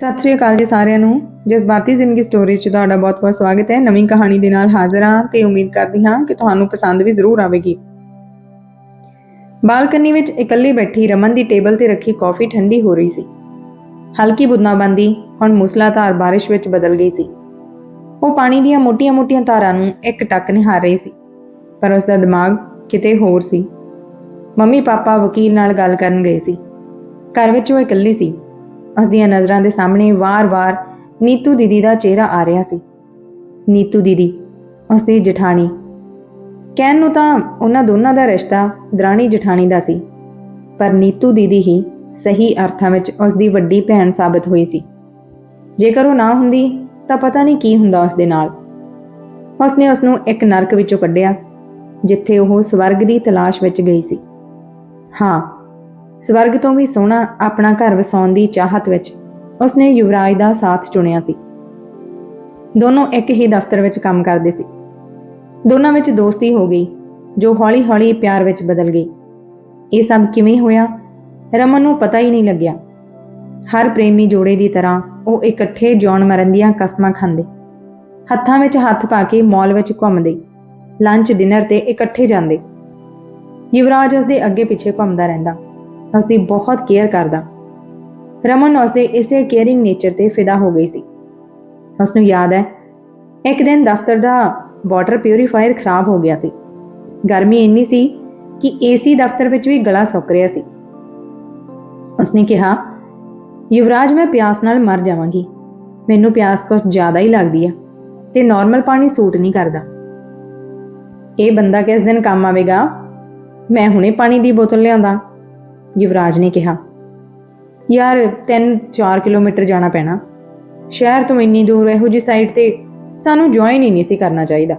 ਸਤਿ ਸ੍ਰੀ ਅਕਾਲ ਜੀ ਸਾਰਿਆਂ ਨੂੰ। ਜਜ਼ਬਾਤੀ ਜ਼ਿੰਦਗੀ ਸਟੋਰੀ 'ਚ ਤੁਹਾਡਾ ਬਹੁਤ-ਬਹੁਤ ਸਵਾਗਤ ਹੈ। ਨਵੀਂ ਕਹਾਣੀ ਦੇ ਨਾਲ ਹਾਜ਼ਰ ਹਾਂ ਤੇ ਉਮੀਦ ਕਰਦੀ ਹਾਂ ਕਿ ਤੁਹਾਨੂੰ ਪਸੰਦ ਵੀ ਜ਼ਰੂਰ ਆਵੇਗੀ। ਬਾਲਕਨੀ ਵਿੱਚ ਇਕੱਲੀ ਬੈਠੀ ਰਮਨ ਦੀ ਟੇਬਲ ਤੇ ਰੱਖੀ ਕੌਫੀ ਠੰਡੀ ਹੋ ਰਹੀ ਸੀ। ਹਲਕੀ ਬੁੰਦਾਬਾਂਦੀ ਹੁਣ ਮੂਸਲਾਧਾਰ ਬਾਰਿਸ਼ ਵਿੱਚ ਬਦਲ ਗਈ ਸੀ। ਉਹ ਪਾਣੀ ਦੀਆਂ ਮੋਟੀਆਂ-ਮੋਟੀਆਂ ਧਾਰਾਂ ਨੂੰ ਇੱਕ ਟੱਕ ਨਿਹਾਰ ਰਹੀ ਸੀ, ਪਰ ਉਸ ਦਾ ਦਿਮਾਗ ਕਿਤੇ ਹੋਰ ਸੀ। ਮੰਮੀ ਪਾਪਾ ਵਕੀਲ ਨਾਲ ਗੱਲ ਕਰਨ ਗਏ ਸੀ। ਘਰ ਵਿੱਚ ਉਹ ਇਕੱਲੀ ਸੀ। ਉਸ ਦੀਆਂ ਨਜ਼ਰਾਂ ਦੇ ਸਾਹਮਣੇ ਵਾਰ-ਵਾਰ ਨੀਤੂ ਦੀਦੀ ਦਾ ਚਿਹਰਾ ਆ ਰਿਹਾ ਸੀ। ਨੀਤੂ ਦੀਦੀ ਉਸ ਦੀ ਜਠਾਣੀ। ਕਹਿਣ ਨੂੰ ਤਾਂ ਉਹਨਾਂ ਦੋਨਾਂ ਦਾ ਰਿਸ਼ਤਾ ਦਰਾਣੀ ਜਠਾਣੀ ਦਾ ਸੀ, ਪਰ ਨੀਤੂ ਦੀਦੀ ਹੀ ਸਹੀ ਅਰਥਾਂ ਵਿੱਚ ਉਸ ਦੀ ਵੱਡੀ ਭੈਣ ਸਾਬਤ ਹੋਈ ਸੀ। ਜੇਕਰ ਉਹ ਨਾ ਹੁੰਦੀ ਤਾਂ ਪਤਾ ਨਹੀਂ ਕੀ ਹੁੰਦਾ ਉਸ ਦੇ ਨਾਲ। ਉਸ ਨੇ ਉਸ ਨੂੰ ਇੱਕ ਨਰਕ ਵਿੱਚੋਂ ਕੱਢਿਆ, ਜਿੱਥੇ ਉਹ ਸਵਰਗ ਦੀ ਤਲਾਸ਼ ਵਿੱਚ ਗਈ ਸੀ। ਹਾਂ ਸਵਰਗ ਤੋਂ ਵੀ ਸੋਹਣਾ ਆਪਣਾ ਘਰ ਵਸਾਉਣ ਦੀ ਚਾਹਤ ਵਿੱਚ ਉਸਨੇ ਯੁਵਰਾਜ ਦਾ ਸਾਥ ਚੁਣਿਆ ਸੀ। ਦੋਨੋਂ ਇੱਕ ਹੀ ਦਫ਼ਤਰ ਵਿੱਚ ਕੰਮ ਕਰਦੇ ਸੀ। ਦੋਨਾਂ ਵਿੱਚ ਦੋਸਤੀ ਹੋ ਗਈ, ਜੋ ਹੌਲੀ-ਹੌਲੀ ਪਿਆਰ ਵਿੱਚ ਬਦਲ ਗਈ। ਇਹ ਸਭ ਕਿਵੇਂ ਹੋਇਆ, ਰਮਨ ਨੂੰ ਪਤਾ ਹੀ ਨਹੀਂ ਲੱਗਿਆ। ਹਰ ਪ੍ਰੇਮੀ ਜੋੜੇ ਦੀ ਤਰ੍ਹਾਂ ਉਹ ਇਕੱਠੇ ਜੌਣ ਮਰਨ ਦੀਆਂ ਕਸਮਾਂ ਖਾਂਦੇ। ਹੱਥਾਂ ਵਿੱਚ ਹੱਥ ਪਾ ਕੇ ਮਾਲ ਵਿੱਚ ਘੁੰਮਦੇ, ਲੰਚ, ਡਿਨਰ ਤੇ ਇਕੱਠੇ ਜਾਂਦੇ। ਯੁਵਰਾਜ ਉਸ ਦੇ ਅੱਗੇ ਪਿੱਛੇ ਘੁੰਮਦਾ ਰਹਿੰਦਾ। ਉਸ ਦੀ ਬਹੁਤ ਕੇਅਰ ਕਰਦਾ। ਰਮਨ ਉਸ ਦੇ ਇਸੇ ਕੇਅਰਿੰਗ ਨੇਚਰ ਤੇ ਫਿਦਾ ਹੋ ਗਈ ਸੀ। ਉਸ ਨੂੰ ਯਾਦ ਹੈ, ਇੱਕ ਦਿਨ ਦਫ਼ਤਰ ਦਾ ਵਾਟਰ ਪਿਊਰੀਫਾਇਰ ਖਰਾਬ ਹੋ ਗਿਆ ਸੀ। ਗਰਮੀ ਇੰਨੀ ਸੀ ਕਿ ਏਸੀ ਦਫ਼ਤਰ ਵਿੱਚ ਵੀ ਗਲਾ ਸੁੱਕ ਰਿਹਾ ਸੀ। ਉਸਨੇ ਕਿਹਾ, ਯੁਵਰਾਜ, ਮੈਂ ਪਿਆਸ ਨਾਲ ਮਰ ਜਾਵਾਂਗੀ। ਮੈਨੂੰ ਪਿਆਸ ਕੁਝ ਜ਼ਿਆਦਾ ਹੀ ਲੱਗਦੀ ਹੈ ਤੇ ਨਾਰਮਲ ਪਾਣੀ ਸੂਟ ਨਹੀਂ ਕਰਦਾ। ਇਹ ਬੰਦਾ ਕਿਸ ਦਿਨ ਕੰਮ ਆਵੇਗਾ? ਮੈਂ ਹੁਣੇ ਪਾਣੀ ਦੀ ਬੋਤਲ ਲਿਆਂਦਾ ਯੁਵਰਾਜ ਨੇ ਕਿਹਾ, ਯਾਰ 3-4 ਕਿਲੋਮੀਟਰ ਜਾਣਾ ਪੈਣਾ। ਸ਼ਹਿਰ ਤੋਂ ਇੰਨੀ ਦੂਰ ਇਹੋ ਜੀ ਸਾਈਡ ਤੇ ਸਾਨੂੰ ਜੁਆਇਨ ਹੀ ਨਹੀਂ ਸੀ ਕਰਨਾ ਚਾਹੀਦਾ।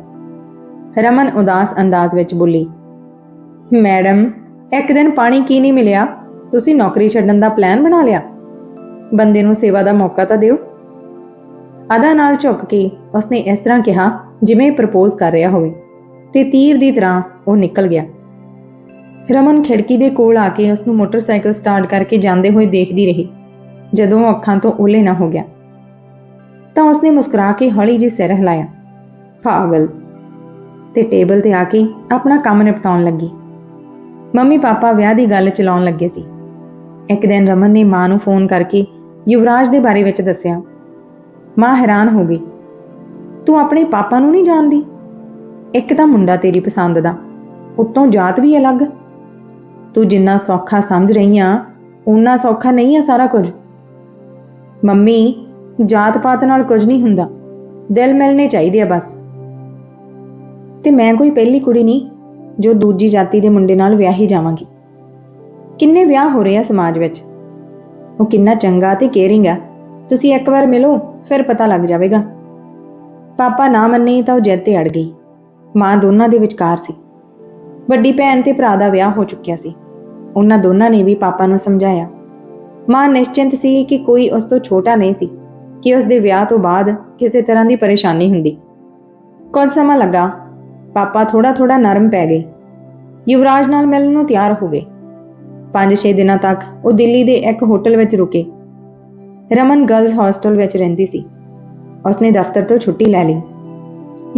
ਰਮਨ ਉਦਾਸ ਅੰਦਾਜ਼ ਵਿੱਚ ਬੋਲੀ, ਮੈਡਮ, ਇੱਕ ਦਿਨ ਪਾਣੀ ਕੀ ਨਹੀਂ ਮਿਲਿਆ? ਤੁਸੀਂ ਨੌਕਰੀ ਛੱਡਣ ਦਾ ਪਲਾਨ ਬਣਾ ਲਿਆ? ਬੰਦੇ ਨੂੰ ਸੇਵਾ ਦਾ ਮੌਕਾ ਤਾਂ ਦਿਓ। ਅਦਾ ਨਾਲ ਝੁੱਕ ਕੇ ਉਸਨੇ ਇਸ ਤਰ੍ਹਾਂ ਕਿਹਾ, ਜਿਵੇਂ ਪ੍ਰਪੋਜ਼ ਕਰ ਰਿਹਾ ਹੋਵੇ, ਤੇ ਤੀਰ ਦੀ ਤਰ੍ਹਾਂ ਉਹ ਨਿਕਲ ਗਿਆ। ਰਮਨ ਖਿੜਕੀ ਦੇ ਕੋਲ ਆ ਕੇ ਉਸ ਨੂੰ ਮੋਟਰਸਾਈਕਲ ਸਟਾਰਟ ਕਰਕੇ ਜਾਂਦੇ ਹੋਏ ਦੇਖਦੀ ਰਹੀ, ਜਦੋਂ ਉਹ ਅੱਖਾਂ ਤੋਂ ਓਲੇ ਨਾ ਹੋ ਗਿਆ। ਤਾਂ ਉਸਨੇ ਮੁਸਕਰਾ ਕੇ ਹੌਲੀ ਜਿਹੀ ਸਿਰ ਹਿਲਾਇਆ। ਪਾਗਲ! ਤੇ ਟੇਬਲ ਤੇ ਆ ਕੇ ਆਪਣਾ ਕੰਮ ਨਿਪਟਾਉਣ ਲੱਗੀ। ਮੰਮੀ ਪਾਪਾ ਵਿਆਹ ਦੀ ਗੱਲ ਚਲਾਉਣ ਲੱਗੇ ਸੀ। ਇੱਕ ਦਿਨ ਰਮਨ ਨੇ ਮਾਂ ਨੂੰ ਫੋਨ ਕਰਕੇ ਯੁਵਰਾਜ ਦੇ ਬਾਰੇ ਵਿੱਚ ਦੱਸਿਆ, ਮਾਂ ਹੈਰਾਨ ਹੋ ਗਈ। ਤੂੰ ਆਪਣੇ ਪਾਪਾ ਨੂੰ ਨਹੀਂ ਜਾਣਦੀ? ਇੱਕ ਤਾਂ ਮੁੰਡਾ ਤੇਰੀ ਪਸੰਦ ਦਾ, ਉੱਤੋਂ ਜਾਤ ਵੀ ਅਲੱਗ ਤੂੰ ਜਿੰਨਾ ਸੌਖਾ ਸਮਝ ਰਹੀ ਆ, ਓਨਾ ਸੌਖਾ ਨਹੀਂ ਆ ਸਾਰਾ ਕੁਝ। ਮੰਮੀ ਜਾਤ ਪਾਤ ਨਾਲ ਕੁਝ ਨਹੀਂ ਹੁੰਦਾ। ਦਿਲ ਮਿਲਨੇ ਚਾਹੀਦੇ ਆ ਬਸ। ਤੇ ਮੈਂ ਕੋਈ ਪਹਿਲੀ ਕੁੜੀ ਨਹੀਂ, ਜੋ ਦੂਜੀ ਜਾਤੀ ਦੇ ਮੁੰਡੇ ਨਾਲ ਵਿਆਹੀ ਜਾਵਾਂਗੀ। ਕਿੰਨੇ ਵਿਆਹ ਹੋ ਰਹੇ ਆ ਸਮਾਜ ਵਿੱਚ? ਉਹ ਕਿੰਨਾ ਚੰਗਾ ਤੇ ਕੇਅਰਿੰਗ ਆ। ਤੁਸੀਂ ਇੱਕ ਵਾਰ ਮਿਲੋ, ਫਿਰ ਪਤਾ ਲੱਗ ਜਾਵੇਗਾ। ਪਾਪਾ ਨਾ ਮੰਨੇ ਤਾਂ ਉਹ ਜਿੱਦ ਤੇ ਅੜ ਗਈ। ਮਾਂ ਦੋਨਾਂ ਦੇ ਵਿਚਕਾਰ ਸੀ। ਵੱਡੀ ਭੈਣ ਤੇ ਭਰਾ ਦਾ ਵਿਆਹ ਹੋ ਚੁੱਕਿਆ ਸੀ। ਉਹਨਾਂ ਦੋਨਾਂ ਨੇ ਵੀ ਪਾਪਾ ਨੂੰ ਸਮਝਾਇਆ। ਮਾਂ ਨਿਸ਼ਚਿੰਤ ਸੀ ਕਿ ਕੋਈ ਉਸ ਤੋਂ ਛੋਟਾ ਨਹੀਂ ਸੀ, ਕਿ ਉਸ ਦੇ ਵਿਆਹ ਤੋਂ ਬਾਅਦ ਕਿਸੇ ਤਰ੍ਹਾਂ ਦੀ ਪਰੇਸ਼ਾਨੀ ਹੁੰਦੀ। ਕੁਝ ਸਮਾਂ ਲੱਗਾ, ਪਾਪਾ ਥੋੜਾ ਥੋੜਾ ਨਰਮ ਪੈ ਗਏ। ਯੁਵਰਾਜ ਨਾਲ ਮਿਲਣ ਨੂੰ ਤਿਆਰ ਹੋ ਗਏ। 5-6 ਦਿਨਾਂ ਤੱਕ ਉਹ ਦਿੱਲੀ ਦੇ ਇੱਕ ਹੋਟਲ ਵਿੱਚ ਰੁਕੇ। ਰਮਨ ਗਰਲਸ ਹੌਸਟਲ ਵਿੱਚ ਰਹਿੰਦੀ ਸੀ। ਉਸਨੇ ਦਫ਼ਤਰ ਤੋਂ ਛੁੱਟੀ ਲੈ ਲਈ।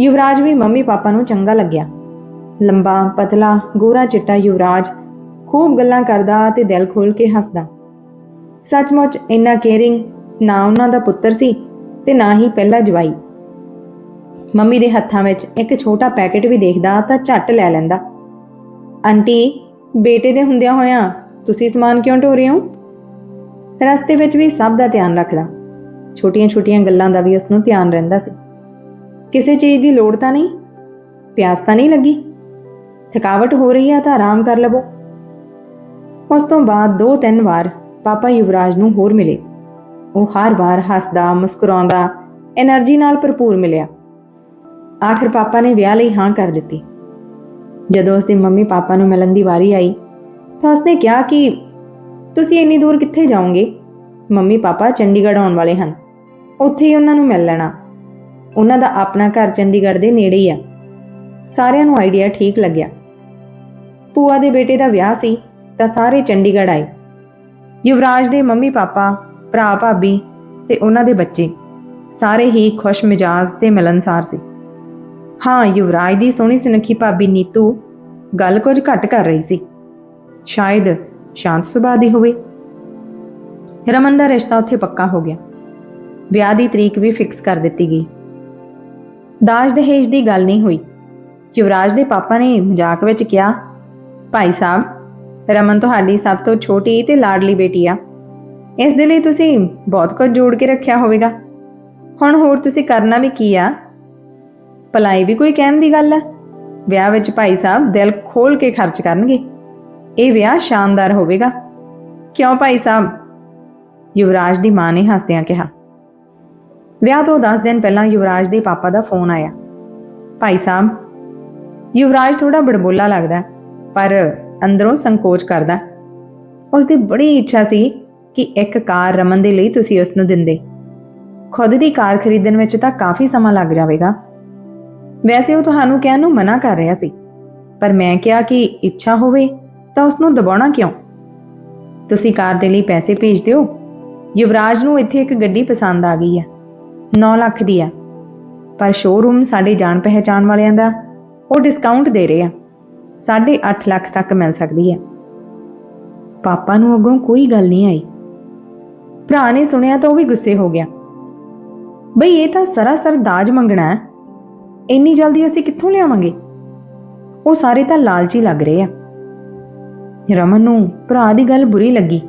ਯੁਵਰਾਜ ਵੀ ਮੰਮੀ ਪਾਪਾ ਨੂੰ ਚੰਗਾ ਲੱਗਿਆ। ਲੰਬਾ, ਪਤਲਾ, ਗੋਰਾ ਚਿੱਟਾ ਯੁਵਰਾਜ ਖੂਬ ਗੱਲਾਂ ਕਰਦਾ ਤੇ ਦਿਲ ਖੋਲ ਕੇ ਹੱਸਦਾ। ਸੱਚਮੁੱਚ ਇੰਨਾ ਕੇਅਰਿੰਗ ਨਾ ਉਹਨਾਂ ਦਾ ਪੁੱਤਰ ਸੀ ਤੇ ਨਾ ਹੀ ਪਹਿਲਾ ਜਵਾਈ। ਮੰਮੀ ਦੇ ਹੱਥਾਂ ਵਿੱਚ ਇੱਕ ਛੋਟਾ ਪੈਕੇਟ ਵੀ ਦੇਖਦਾ ਤਾਂ ਝੱਟ ਲੈ ਲੈਂਦਾ। ਆਂਟੀ, ਬੇਟੇ ਦੇ ਹੁੰਦਿਆਂ ਹੋਇਆਂ ਤੁਸੀਂ ਸਮਾਨ ਕਿਉਂ ਢੋ ਰਹੇ ਹੋ? ਰਸਤੇ ਵਿੱਚ ਵੀ ਸਭ ਦਾ ਧਿਆਨ ਰੱਖਦਾ। ਛੋਟੀਆਂ-ਛੋਟੀਆਂ ਗੱਲਾਂ ਦਾ ਵੀ ਉਸ ਨੂੰ ਧਿਆਨ ਰਹਿੰਦਾ ਸੀ। ਕਿਸੇ ਚੀਜ਼ ਦੀ ਲੋੜ ਤਾਂ ਨਹੀਂ? ਪਿਆਸ ਤਾਂ ਨਹੀਂ ਲੱਗੀ? ਥਕਾਵਟ ਹੋ ਰਹੀ ਹੈ ਤਾਂ ਆਰਾਮ ਕਰ ਲਵੋ। ਉਸ ਤੋਂ ਬਾਅਦ ਦੋ ਤਿੰਨ ਵਾਰ ਪਾਪਾ ਯੁਵਰਾਜ ਨੂੰ ਹੋਰ ਮਿਲੇ। ਉਹ ਹਰ ਵਾਰ ਹੱਸਦਾ, ਮੁਸਕਰਾਉਂਦਾ એનર્ਜੀ ਨਾਲ ਭਰਪੂਰ ਮਿਲਿਆ। ਆਖਿਰ ਪਾਪਾ ਨੇ ਵਿਆਹ ਲਈ ਹਾਂ ਕਰ ਦਿੱਤੀ। ਜਦੋਂ ਉਸਦੇ ਮੰਮੀ ਪਾਪਾ ਨੂੰ ਮਿਲਣ ਦੀ ਵਾਰੀ ਆਈ, ਤਾਂ ਉਸਨੇ ਕਿਹਾ ਕਿ ਤੁਸੀਂ ਇੰਨੀ ਦੂਰ ਕਿੱਥੇ ਜਾਓਗੇ? ਮੰਮੀ ਪਾਪਾ ਚੰਡੀਗੜ੍ਹ ਆਉਣ ਵਾਲੇ ਹਨ। ਉੱਥੇ ਹੀ ਉਹਨਾਂ ਨੂੰ ਮਿਲ ਲੈਣਾ। ਉਹਨਾਂ ਦਾ ਆਪਣਾ ਘਰ ਚੰਡੀਗੜ੍ਹ ਦੇ ਨੇੜੇ ਹੀ ਆ। ਸਾਰਿਆਂ ਨੂੰ ਆਈਡੀਆ ਠੀਕ ਲੱਗਿਆ। ਭੂਆ ਦੇ ਬੇਟੇ ਦਾ ਵਿਆਹ ਸੀ, ਤਾਂ ਸਾਰੇ ਚੰਡੀਗੜ੍ਹ ਆਏ। ਯੁਵਰਾਜ ਦੇ ਮੰਮੀ ਪਾਪਾ, ਭਰਾ ਭਾਬੀ ਤੇ ਉਹਨਾਂ ਦੇ ਬੱਚੇ ਸਾਰੇ ਹੀ ਖੁਸ਼ ਮਿਜਾਜ਼ ਤੇ ਮਿਲਨਸਾਰ ਸੀ। ਹਾਂ, ਯੁਵਰਾਜ ਦੀ ਸੋਹਣੀ ਸੁਨੱਖੀ ਭਾਬੀ ਨੀਤੂ ਗੱਲ ਕੁਝ ਘੱਟ ਕਰ ਰਹੀ ਸੀ। ਸ਼ਾਇਦ ਸ਼ਾਂਤ ਸੁਭਾਅ ਦੀ ਹੋਵੇ। ਰਮਨ ਦਾ ਰਿਸ਼ਤਾ ਉੱਥੇ ਪੱਕਾ ਹੋ ਗਿਆ। ਵਿਆਹ ਦੀ ਤਰੀਕ ਵੀ ਫਿਕਸ ਕਰ ਦਿੱਤੀ ਗਈ। ਦਾਜ ਦਹੇਜ ਦੀ ਗੱਲ ਨਹੀਂ ਹੋਈ। ਯੁਵਰਾਜ ਦੇ ਪਾਪਾ ਨੇ ਮਜ਼ਾਕ ਵਿੱਚ ਕਿਹਾ ਭਾਈ ਸਾਹਿਬ, ਰਮਨ ਤੁਹਾਡੀ ਸਭ ਤੋਂ ਛੋਟੀ ਤੇ ਲਾਡਲੀ ਬੇਟੀ ਆ। ਇਸ ਦੇ ਲਈ ਤੁਸੀਂ ਬਹੁਤ ਕੁਝ ਜੋੜ ਕੇ ਰੱਖਿਆ ਹੋਵੇਗਾ। ਹੁਣ ਹੋਰ ਤੁਸੀਂ ਕਰਨਾ ਵੀ ਕੀ ਆ? ਭਲਾਈ ਵੀ ਕੋਈ ਕਹਿਣ ਦੀ ਗੱਲ ਆ? ਵਿਆਹ ਵਿੱਚ ਭਾਈ ਸਾਹਿਬ ਦਿਲ ਖੋਲ ਕੇ ਖਰਚ ਕਰਨਗੇ। ਇਹ ਵਿਆਹ ਸ਼ਾਨਦਾਰ ਹੋਵੇਗਾ। ਕਿਉਂ ਭਾਈ ਸਾਹਿਬ? ਯੁਵਰਾਜ ਦੀ ਮਾਂ ਨੇ ਹੱਸਦਿਆਂ ਕਿਹਾ। ਵਿਆਹ ਤੋਂ 10 ਦਿਨ ਪਹਿਲਾਂ ਯੁਵਰਾਜ ਦੇ ਪਾਪਾ ਦਾ ਫੋਨ ਆਇਆ। ਭਾਈ ਸਾਹਿਬ, ਯੁਵਰਾਜ ਥੋੜਾ ਬੜਬੋਲਾ ਲੱਗਦਾ। ਪਰ ਅੰਦਰੋਂ ਸੰਕੋਚ ਕਰਦਾ। ਹੈ। ਉਸ ਦੀ ਬੜੀ ਇੱਛਾ ਸੀ ਕਿ ਇੱਕ ਕਾਰ ਰਮਨ ਦੇ ਲਈ ਤੁਸੀਂ ਉਸ ਨੂੰ ਦਿੰਦੇ। ਖੁਦ ਦੀ ਕਾਰ ਖਰੀਦਣ ਵਿੱਚ ਤਾਂ ਕਾਫੀ ਸਮਾਂ ਲੱਗ ਜਾਵੇਗਾ। ਵੈਸੇ ਉਹ ਤੁਹਾਨੂੰ ਕਹਿਣ ਨੂੰ ਮਨਾ ਕਰ ਰਿਹਾ ਸੀ, ਪਰ ਮੈਂ ਕਿਹਾ ਕਿ ਇੱਛਾ ਹੋਵੇ ਤਾਂ ਉਸ ਨੂੰ ਦਬਾਉਣਾ ਕਿਉਂ? ਤੁਸੀਂ ਕਾਰ ਦੇ ਲਈ ਪੈਸੇ ਭੇਜ ਦਿਓ। ਯੁਵਰਾਜ ਨੂੰ ਇੱਥੇ ਇੱਕ ਗੱਡੀ ਪਸੰਦ ਆ ਗਈ ਹੈ 9 ਲੱਖ ਦੀ ਆ। ਪਰ ਸ਼ੋਰੂਮ ਸਾਡੇ ਜਾਣ ਪਹਿਚਾਣ ਵਾਲਿਆਂ ਦਾ ਉਹ ਡਿਸਕਾਊਂਟ ਦੇ ਰਹੇ ਆ। 8.5 ਲੱਖ ਤੱਕ ਮਿਲ ਸਕਦੀ ਹੈ। ਪਾਪਾ ਨੂੰ ਅੱਗੋਂ ਕੋਈ ਗੱਲ ਨਹੀਂ ਆਈ। ਭਰਾ ਨੇ ਸੁਣਿਆ ਤਾਂ ਉਹ ਵੀ ਗੁੱਸੇ ਹੋ ਗਿਆ। ਬਈ, ਇਹ ਤਾਂ ਸਰਾਸਰ ਦਾਜ ਮੰਗਣਾ ਹੈ। ਇੰਨੀ ਜਲਦੀ ਅਸੀਂ ਕਿੱਥੋਂ ਲਿਆਵਾਂਗੇ? ਉਹ ਸਾਰੇ ਤਾਂ ਲਾਲਚੀ ਲੱਗ ਰਹੇ ਆ। ਰਮਨ ਨੂੰ ਭਰਾ ਦੀ ਗੱਲ ਬੁਰੀ ਲੱਗੀ।